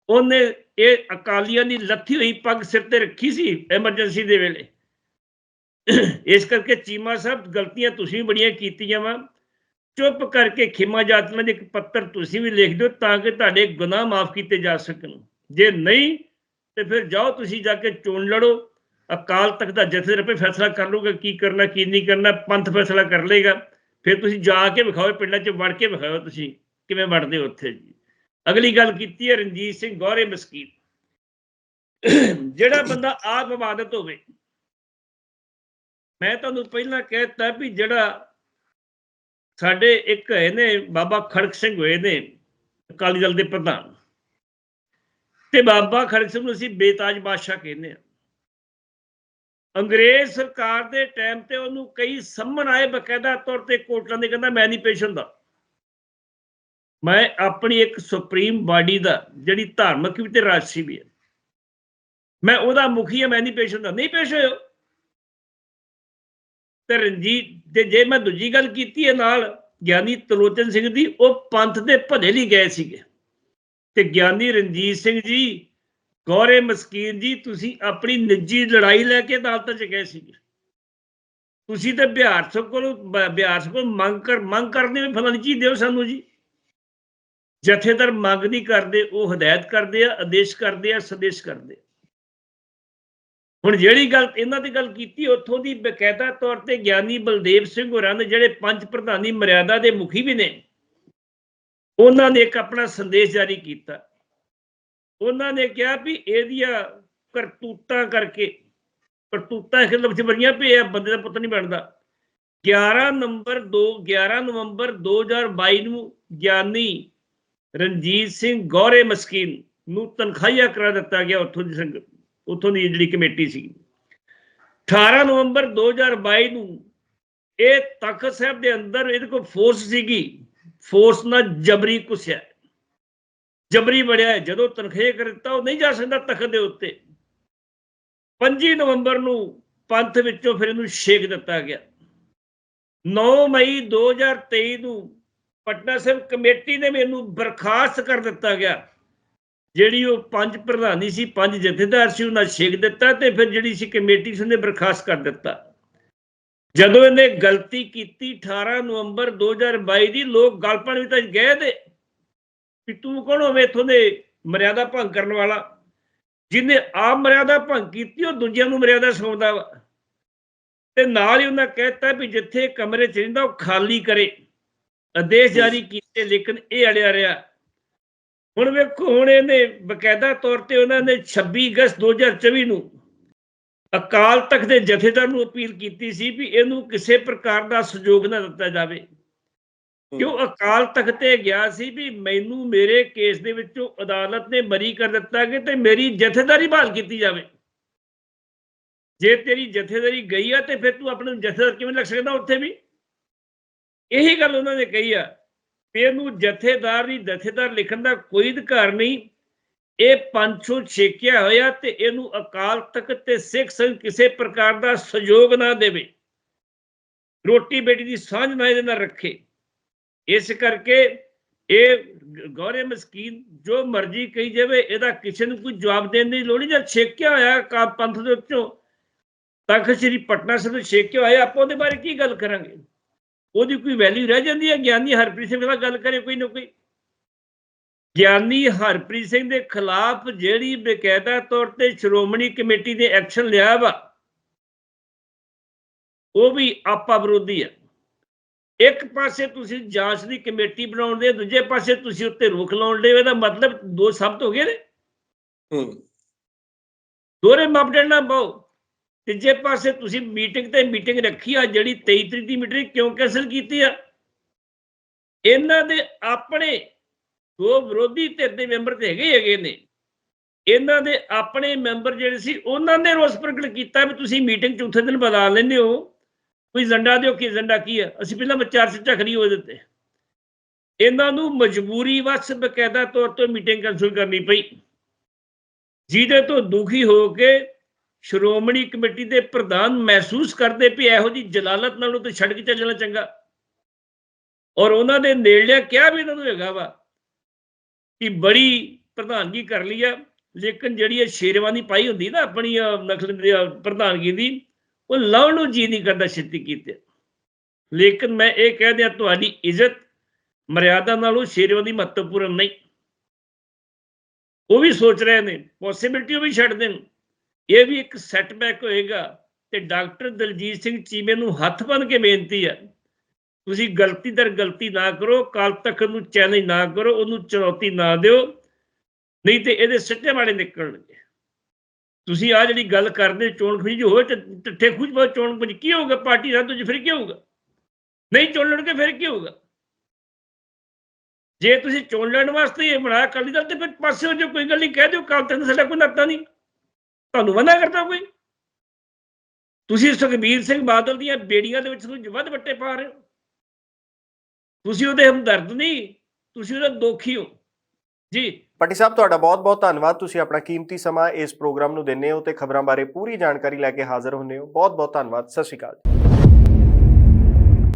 [SPEAKER 2] ਉਹਨੇ ਇਹ ਅਕਾਲੀਆਂ ਦੀ ਲੱਥੀ ਹੋਈ ਪੱਗ ਸਿਰ ਤੇ ਰੱਖੀ ਸੀ ਐਮਰਜੈਂਸੀ ਦੇ ਵੇਲੇ। ਇਸ ਕਰਕੇ ਚੀਮਾ ਸਾਹਿਬ ਗਲਤੀਆਂ ਤੁਸੀਂ ਬੜੀਆਂ ਕੀਤੀਆਂ ਵਾ। ਚੁੱਪ ਕਰਕੇ ਖਿਮਾ ਜਾਤਨਾ ਦੇ ਇੱਕ ਪੱਤਰ ਤੁਸੀਂ ਵੀ ਲਿਖ ਦਿਓ ਤਾਂ ਕਿ ਤੁਹਾਡੇ ਗੁਨਾਹ ਮਾਫ ਕੀਤੇ ਜਾ ਸਕਣ। ਜੇ ਨਹੀਂ, ਤੇ ਫਿਰ ਜਾਓ ਤੁਸੀਂ ਜਾ ਕੇ ਚੋਣ ਲੜੋ। ਅਕਾਲ ਤਖਤ ਦਾ ਜਥੇ ਰਪੇ ਫੈਸਲਾ ਕਰ ਲੂਗਾ ਕੀ ਕਰਨਾ, ਕੀ ਨਹੀਂ ਕਰਨਾ, ਪੰਥ ਫੈਸਲਾ ਕਰ ਲੇਗਾ ਫਿਰ ਤੁਸੀਂ ਜਾ ਕੇ ਵਿਖਾਓ, ਪਿੰਡਾਂ 'ਚ ਵੜ ਕੇ ਵਿਖਾਓ ਤੁਸੀਂ ਕਿਵੇਂ ਵੜਦੇ ਹੋ ਉੱਥੇ ਜੀ। ਅਗਲੀ ਗੱਲ ਕੀਤੀ ਹੈ ਰਣਜੀਤ ਸਿੰਘ ਗੌਰੇ ਮਸਕੀਨ ਜਿਹੜਾ ਬੰਦਾ ਆਪ ਇਬਾਦਤ ਹੋਵੇ, ਮੈਂ ਤੁਹਾਨੂੰ ਪਹਿਲਾਂ ਕਹਿਤਾ ਵੀ ਜਿਹੜਾ ਸਾਡੇ ਇੱਕ ਹੈ ਨੇ ਬਾਬਾ ਖੜਕ ਸਿੰਘ ਹੋਏ ਨੇ, ਅਕਾਲੀ ਦਲ ਦੇ ਪ੍ਰਧਾਨ। ਤੇ ਬਾਬਾ ਖੜਕ ਸਿੰਘ ਨੂੰ ਅਸੀਂ ਬੇਤਾਜ ਬਾਦਸ਼ਾਹ ਕਹਿੰਦੇ ਆ ਅੰਗਰੇਜ਼ ਸਰਕਾਰ ਦੇ ਟਾਈਮ ਤੇ ਉਹਨੂੰ ਕਈ ਸੰਮਨ ਆਏ ਬਕਾਇਦਾ ਤੌਰ ਤੇ ਕੋਰਟਾਂ ਦੇ, ਕਹਿੰਦਾ ਮੈਂ ਨਹੀਂ ਪੇਸ਼ ਹੁੰਦਾ। ਮੈਂ ਆਪਣੀ ਇੱਕ ਸੁਪਰੀਮ ਬਾਡੀ ਦਾ, ਜਿਹੜੀ ਧਾਰਮਿਕ ਵੀ ਤੇ ਰਾਜਸੀ ਵੀ ਹੈ। ਮੈਂ ਉਹਦਾ ਮੁਖੀ ਹਾਂ, ਮੈਂ ਨਹੀਂ ਪੇਸ਼ ਹੁੰਦਾ। ਨਹੀਂ ਪੇਸ਼ ਹੋਇਓ ਤੇ ਰਣਜੀਤ, ਤੇ ਜੇ ਮੈਂ ਦੂਜੀ ਗੱਲ ਕੀਤੀ ਹੈ ਨਾਲ, ਗਿਆਨੀ ਤਲੋਚਨ ਸਿੰਘ ਦੀ ਉਹ ਪੰਥ ਦੇ ਭਲੇ ਲਈ ਗਏ ਸੀਗੇ। ਤੇ ਗਿਆਨੀ ਰਣਜੀਤ ਸਿੰਘ ਜੀ, ਗੌਰੇ ਮਸਕੀਨ ਜੀ, ਤੁਸੀਂ ਆਪਣੀ ਨਿੱਜੀ ਲੜਾਈ ਲੈ ਕੇ ਅਦਾਲਤਾਂ 'ਚ ਗਏ ਸੀਗੇ। ਤੁਸੀਂ ਤਾਂ ਬਿਹਾਰ ਸਾਹਿਬ ਕੋਲ ਬਿਹਾਰ ਸਾਹਿਬ ਕੋਲ ਮੰਗ ਕਰ, ਮੰਗ ਕਰਦੇ ਹੋ ਫਲਾਣੀ ਚੀਜ਼ ਦਿਓ ਸਾਨੂੰ ਜੀ। ਜਥੇਦਾਰ ਮੰਗ ਨਹੀਂ ਕਰਦੇ, ਉਹ ਹਦਾਇਤ ਕਰਦੇ ਆ, ਆਦੇਸ਼ ਕਰਦੇ ਆ, ਸੰਦੇਸ਼ ਕਰਦੇ ਆ। ਹੁਣ ਜਿਹੜੀ ਗੱਲ, ਇਹਨਾਂ ਦੀ ਗੱਲ ਕੀਤੀ, ਉੱਥੋਂ ਦੀ ਬਕਾਇਦਾ ਤੌਰ ਤੇ ਗਿਆਨੀ ਬਲਦੇਵ ਸਿੰਘ ਹੋਰਾਂ ਨੇ ਜਿਹੜੇ ਪੰਜ ਪ੍ਰਧਾਨੀ ਮਰਿਆਦਾ ਦੇ ਮੁਖੀ ਵੀ ਨੇ, ਉਹਨਾਂ ਨੇ ਇੱਕ ਆਪਣਾ ਸੰਦੇਸ਼ ਜਾਰੀ ਕੀਤਾ। ਉਹਨਾਂ ਨੇ ਕਿਹਾ ਵੀ ਇਹਦੀਆਂ ਕਰਤੂਤਾਂ ਕਰਕੇ, ਕਰਤੂਤਾਂ ਇਹ ਲਫ਼ਜ਼ ਬੜੀਆਂ ਪਏ ਆ, ਬੰਦੇ ਦਾ ਪੁੱਤ ਨਹੀਂ ਬਣਦਾ। 11 ਨੰਬਰ 2 11 ਨਵੰਬਰ 2022 ਨੂੰ ਗਿਆਨੀ ਰਣਜੀਤ ਸਿੰਘ ਗੌਰੇ ਮਸਕੀਨ ਨੂੰ ਤਨਖਾਹੀਆ ਕਰਾ ਦਿੱਤਾ ਗਿਆ ਉੱਥੋਂ ਦੀ ਸੰਗਤ। ਉੱਥੋਂ ਦੀ ਜਿਹੜੀ ਕਮੇਟੀ ਸੀ। 18 ਨਵੰਬਰ 2022 ਨੂੰ ਇਹ ਤਖਤ ਸਾਹਿਬ ਦੇ ਅੰਦਰ ਇਹਦੇ ਕੋਲ ਫੋਰਸ ਸੀਗੀ। ਫੋਰਸ ਨਾਲ ਜਬਰੀ ਕੁਸਿਆ ਜਬਰੀ ਵੜਿਆ ਹੈ। ਜਦੋਂ ਤਨਖਾਹ ਕਰ ਦਿੱਤਾ, ਉਹ ਨਹੀਂ ਜਾ ਸਕਦਾ ਤਖਤ ਦੇ ਉੱਤੇ। 25 ਨਵੰਬਰ ਨੂੰ ਪੰਥ ਵਿੱਚੋਂ ਫਿਰ ਇਹਨੂੰ ਛੇਕ ਦਿੱਤਾ ਗਿਆ। 9 ਮਈ 2023 ਨੂੰ ਪਟਨਾ ਸਾਹਿਬ ਕਮੇਟੀ ਨੇ ਮੈਨੂੰ ਬਰਖਾਸਤ ਕਰ ਦਿੱਤਾ ਗਿਆ। ਜਿਹੜੀ ਉਹ ਪੰਜ ਪ੍ਰਧਾਨੀ ਸੀ, ਪੰਜ ਜਥੇਦਾਰ ਸੀ, ਉਹਨਾਂ ਛੇਕ ਦਿੱਤਾ ਤੇ ਫਿਰ ਜਿਹੜੀ ਸੀ ਕਮੇਟੀ ਸੀ, ਉਹਨੇ ਬਰਖਾਸਤ ਕਰ ਦਿੱਤਾ। ਜਦੋਂ ਇਹਨੇ ਗਲਤੀ ਕੀਤੀ 18 ਨਵੰਬਰ 2022 ਦੀ, ਲੋਕ ਗਲਪਣ ਵੀ ਤਾਂ ਗਏ ਤੇ ਵੀ ਤੂੰ ਕੌਣ ਹੋਵੇ ਇਥੋਂ ਦੇ ਮਰਿਆਦਾ ਭੰਗ ਕਰਨ ਵਾਲਾ? ਜਿਹਨੇ ਆਪ ਮਰਿਆਦਾ ਭੰਗ ਕੀਤੀ, ਉਹ ਦੂਜਿਆਂ ਨੂੰ ਮਰਿਆਦਾ ਸਿਖਾਉਂਦਾ ਵਾ। ਤੇ ਨਾਲ ਹੀ ਉਹਨਾਂ ਕਹਿਤਾ ਵੀ ਜਿੱਥੇ ਕਮਰੇ ਚ ਰਹਿੰਦਾ, ਉਹ ਖਾਲੀ ਕਰੇ। ਆਦੇਸ਼ ਜਾਰੀ ਕੀਤੇ, ਲੇਕਿਨ ਇਹ ਅੜਿਆ ਰਿਹਾ ਹੁਣ ਵੇਖੋ ਹੁਣ ਇਹਨੇ ਬਕਾਇਦਾ ਤੌਰ ਤੇ ਉਹਨਾਂ ਨੇ 26 ਅਗਸਤ 2024 ਨੂੰ ਅਕਾਲ ਤਖਤ ਦੇ ਜਥੇਦਾਰ ਨੂੰ ਅਪੀਲ ਕੀਤੀ ਸੀ ਵੀ ਇਹਨੂੰ ਕਿਸੇ ਪ੍ਰਕਾਰ ਦਾ ਸਹਿਯੋਗ ਨਾ ਦਿੱਤਾ ਜਾਵੇ। ਕਿਉਂ ਅਕਾਲ ਤਖਤ ਤੇ ਗਿਆ ਸੀ ਵੀ ਮੈਨੂੰ ਮੇਰੇ ਕੇਸ ਦੇ ਵਿੱਚੋਂ ਅਦਾਲਤ ਨੇ ਬਰੀ ਕਰ ਦਿੱਤਾ ਕਿ ਤੇ ਮੇਰੀ ਜਥੇਦਾਰੀ ਬਹਾਲ ਕੀਤੀ ਜਾਵੇ। ਜੇ ਤੇਰੀ ਜਥੇਦਾਰੀ ਗਈ ਆ ਤੇ ਫਿਰ ਤੂੰ ਆਪਣੇ ਜਥੇਦਾਰ ਕਿਵੇਂ ਲੱਗ ਸਕਦਾ ਉੱਥੇ ਵੀ? ਇਹੀ ਗੱਲ ਉਹਨਾਂ ਨੇ ਕਹੀ ਆ। ਇਹਨੂੰ ਜਥੇਦਾਰ ਦੀ ਜਥੇਦਾਰ ਲਿਖਣ ਦਾ ਕੋਈ ਅਧਿਕਾਰ ਨਹੀਂ। ਇਹ ਪੰਚੋਂ ਛੇਕਿਆ ਹੋਇਆ ਤੇ ਇਹਨੂੰ ਅਕਾਲ ਤਖਤ ਤੇ ਸਿੱਖ ਸੰਘ ਕਿਸੇ ਪ੍ਰਕਾਰ ਦਾ ਸਹਿਯੋਗ ਨਾ ਦੇਵੇ। ਰੋਟੀ ਬੇਟੀ ਦੀ ਸਾਂਝ ਨਾ ਇਹਦੇ ਨਾਲ ਰੱਖੇ। ਇਸ ਕਰਕੇ ਇਹ ਗੌਰੇ ਮਸਕੀਨ ਜੋ ਮਰਜ਼ੀ ਕਹੀ ਜਾਵੇ, ਇਹਦਾ ਕਿਸੇ ਨੂੰ ਕੋਈ ਜਵਾਬ ਦੇਣ ਦੀ ਲੋੜ ਨਹੀਂ। ਜਦ ਛੇਕਿਆ ਹੋਇਆ ਕਾ ਪੰਥ ਦੇ ਉੱਤੋਂ ਤਖਤ ਸ੍ਰੀ ਪਟਨਾ ਸਾਹਿਬ ਤੋਂ ਛੇਕਿਆ ਹੋਇਆ, ਆਪਾਂ ਉਹਦੇ ਬਾਰੇ ਕੀ ਗੱਲ ਕਰਾਂਗੇ? ਉਹਦੀ ਕੋਈ ਵੈਲਿਊ ਰਹਿ ਜਾਂਦੀ ਹੈ? ਗਿਆਨੀ ਹਰਪ੍ਰੀਤ ਸਿੰਘ ਨਾਲ ਗੱਲ ਕਰੇ ਕੋਈ ਨਾ ਕੋਈ। ਗਿਆਨੀ ਹਰਪ੍ਰੀਤ ਸਿੰਘ ਦੇ ਖਿਲਾਫ ਜਿਹੜੀ ਬਕਾਇਦਾ ਤੌਰ ਤੇ ਸ਼੍ਰੋਮਣੀ ਕਮੇਟੀ ਨੇ ਐਕਸ਼ਨ ਲਿਆ ਵਾ ਉਹ ਵੀ ਆਪਾ ਵਿਰੋਧੀ ਹੈ ਇੱਕ ਪਾਸੇ ਤੁਸੀਂ ਜਾਂਚ ਦੀ ਕਮੇਟੀ ਬਣਾਉਣ ਦੇ ਦੂਜੇ ਪਾਸੇ ਤੁਸੀਂ ਉੱਤੇ ਰੋਕ ਲਾਉਣ ਦੇ ਇਹਦਾ ਮਤਲਬ ਦੋ ਸ਼ਬਦ ਹੋ ਗਏ ਨੇ।
[SPEAKER 3] ਹੂੰ।
[SPEAKER 2] ਦੋਰੇ ਮਾਪਦੰਡ ਨਾ ਪਾਓ। ਤੀਜੇ ਪਾਸੇ ਤੁਸੀਂ ਮੀਟਿੰਗ ਤੇ ਮੀਟਿੰਗ ਰੱਖੀ ਆ, ਜਿਹੜੀ 23 ਤਰੀਕ ਦੀ ਮੀਟਿੰਗ ਕਿਉਂ ਕੈਨਸਲ ਕੀਤੀ ਆ? ਇਹਨਾਂ ਦੇ ਆਪਣੇ ਦੋ ਵਿਰੋਧੀ ਧਿਰ ਦੇ ਮੈਂਬਰ ਤੇ ਹੈਗੇ ਹੈਗੇ ਨੇ। ਇਹਨਾਂ ਦੇ ਆਪਣੇ ਮੈਂਬਰ ਜਿਹੜੇ ਸੀ, ਉਹਨਾਂ ਨੇ ਰੋਸ ਪ੍ਰਗਟ ਕੀਤਾ ਵੀ ਤੁਸੀਂ ਮੀਟਿੰਗ ਚੌਥੇ ਦਿਨ ਬਦਲਾ ਲੈਂਦੇ ਹੋ। ਕੋਈ ਏਜੰਡਾ ਦਿਓ, ਕਿ ਏਜੰਡਾ ਕੀ ਹੈ ਅਸੀਂ ਪਹਿਲਾਂ ਵਿਚਾਰ ਚਰਚਾ ਕਰੀ ਉਹਦੇ ਤੇ। ਇਹਨਾਂ ਨੂੰ ਮਜਬੂਰੀ ਵਸ ਬਕਾਇਦਾ ਤੌਰ ਤੇ ਮੀਟਿੰਗ ਕੈਨਸਲ ਕਰਨੀ ਪਈ। ਜਿਹਦੇ ਤੋਂ ਦੁਖੀ ਹੋ ਕੇ ਸ਼੍ਰੋਮਣੀ ਕਮੇਟੀ ਦੇ ਪ੍ਰਧਾਨ ਮਹਿਸੂਸ ਕਰਦੇ ਵੀ ਇਹੋ ਜੀ ਜਲਾਲਤ ਨਾਲੋਂ ਤੇ ਛੱਡ ਕੇ ਚੱਲਣਾ ਚੰਗਾ। ਔਰ ਉਹਨਾਂ ਦੇ ਨੇੜਿਆਂ ਕਿਹਾ ਵੀ ਇਹਨਾਂ ਨੂੰ ਹੈਗਾ ਵਾ ਕਿ ਬੜੀ ਪ੍ਰਧਾਨਗੀ ਕਰ ਲਈ ਆ ਲੇਕਿਨ ਜਿਹੜੀ ਇਹ ਸ਼ੇਰਵਾਨੀ ਪਾਈ ਹੁੰਦੀ ਨਾ ਆਪਣੀ ਅਹ, ਨਕਲ ਦੀ ਪ੍ਰਧਾਨਗੀ ਦੀ ਉਹ ਲਾਉਣ ਨੂੰ ਜੀ ਨਹੀਂ ਕਰਦਾ ਛੇਤੀ ਕੀਤੇ। ਲੇਕਿਨ ਮੈਂ ਇਹ ਕਹਿ ਦਿਆਂ ਤੁਹਾਡੀ ਇੱਜ਼ਤ ਮਰਿਆਦਾ ਨਾਲੋਂ ਸ਼ੇਰਵਾਨੀ ਮਹੱਤਵਪੂਰਨ ਨਹੀਂ। ਉਹ ਵੀ ਸੋਚ ਰਹੇ ਨੇ ਪੋਸਿਬਿਲਿਟੀ ਉਹ ਵੀ ਛੱਡ ਦੇਣ। ਇਹ ਵੀ ਇੱਕ ਸੈਟਬੈਕ ਹੋਏਗਾ ਤੇ ਡਾਕਟਰ ਦਲਜੀਤ ਸਿੰਘ ਚੀਮੇ ਨੂੰ ਹੱਥ ਬੰਨ ਕੇ ਬੇਨਤੀ ਹੈ, ਤੁਸੀਂ ਗਲਤੀ ਦਰ ਗਲਤੀ ਨਾ ਕਰੋ ਕਾਲ ਤੱਕ ਨੂੰ ਚੈਲੰਜ ਨਾ ਕਰੋ, ਉਹਨੂੰ ਚੁਣੌਤੀ ਨਾ ਦਿਓ, ਨਹੀਂ ਤੇ ਇਹਦੇ ਸਿੱਟੇ ਵਾਲੇ ਨਿਕਲਣਗੇ। ਤੁਸੀਂ ਆ ਜਿਹੜੀ ਗੱਲ ਕਰਦੇ ਚੋਣ ਖੁਜੀ ਹੋਵੇ ਤੇ ਟੱਠੇ ਖੁਜ ਬਹੁਤ ਚੋਣ ਖੁਜ ਕੀ ਹੋਊਗਾ? ਪਾਰਟੀ ਰੱਦ ਹੋ ਜੇ ਫਿਰ ਕੀ ਹੋਊਗਾ? ਨਹੀਂ ਚੁਣ ਲੜਕੇ ਫਿਰ ਕੀ ਹੋਊਗਾ? ਜੇ ਤੁਸੀਂ ਚੋਣ ਲੜਨ ਵਾਸਤੇ ਇਹ ਬਣਾਇਆ ਅਕਾਲੀ ਦਲ ਤੇ ਫਿਰ ਪਾਸੇ ਹੋ ਜੋ ਕੋਈ ਗੱਲ ਨਹੀਂ, ਕਹਿ ਦਿਓ ਕਾਲ ਤੱਕ ਸਾਡਾ ਕੋਈ ਨਾਤਾ ਨਹੀਂ। ਤੁਹਾਨੂੰ ਮਨਾ ਕਰਦਾ ਕੋਈ? ਤੁਸੀਂ ਸੁਖਬੀਰ ਸਿੰਘ ਬਾਦਲ ਦੀਆਂ ਬੇੜੀਆਂ ਦੇ ਵਿੱਚ ਤੁਸੀਂ ਵੱਧ ਵੱਟੇ ਪਾ ਰਹੇ ਹੋ। ਤੁਸੀਂ ਉਹਦੇ ਹਮਦਰਦ ਨਹੀਂ, ਤੁਸੀਂ ਉਹਦਾ ਦੋਖੀ ਹੋ। ਜੀ।
[SPEAKER 1] ਪੱਟੀ ਸਾਹਿਬ, ਤੁਹਾਡਾ ਬਹੁਤ-ਬਹੁਤ ਧੰਨਵਾਦ। ਤੁਸੀਂ ਆਪਣਾ ਕੀਮਤੀ ਸਮਾਂ ਇਸ ਪ੍ਰੋਗਰਾਮ ਨੂੰ ਦਿੰਦੇ ਹੋ ਤੇ ਖਬਰਾਂ ਬਾਰੇ ਪੂਰੀ ਜਾਣਕਾਰੀ ਲੈ ਕੇ ਹਾਜ਼ਰ ਹੁੰਦੇ ਹੋ। ਬਹੁਤ-ਬਹੁਤ ਧੰਨਵਾਦ। ਸਤਿ ਸ਼੍ਰੀ ਅਕਾਲ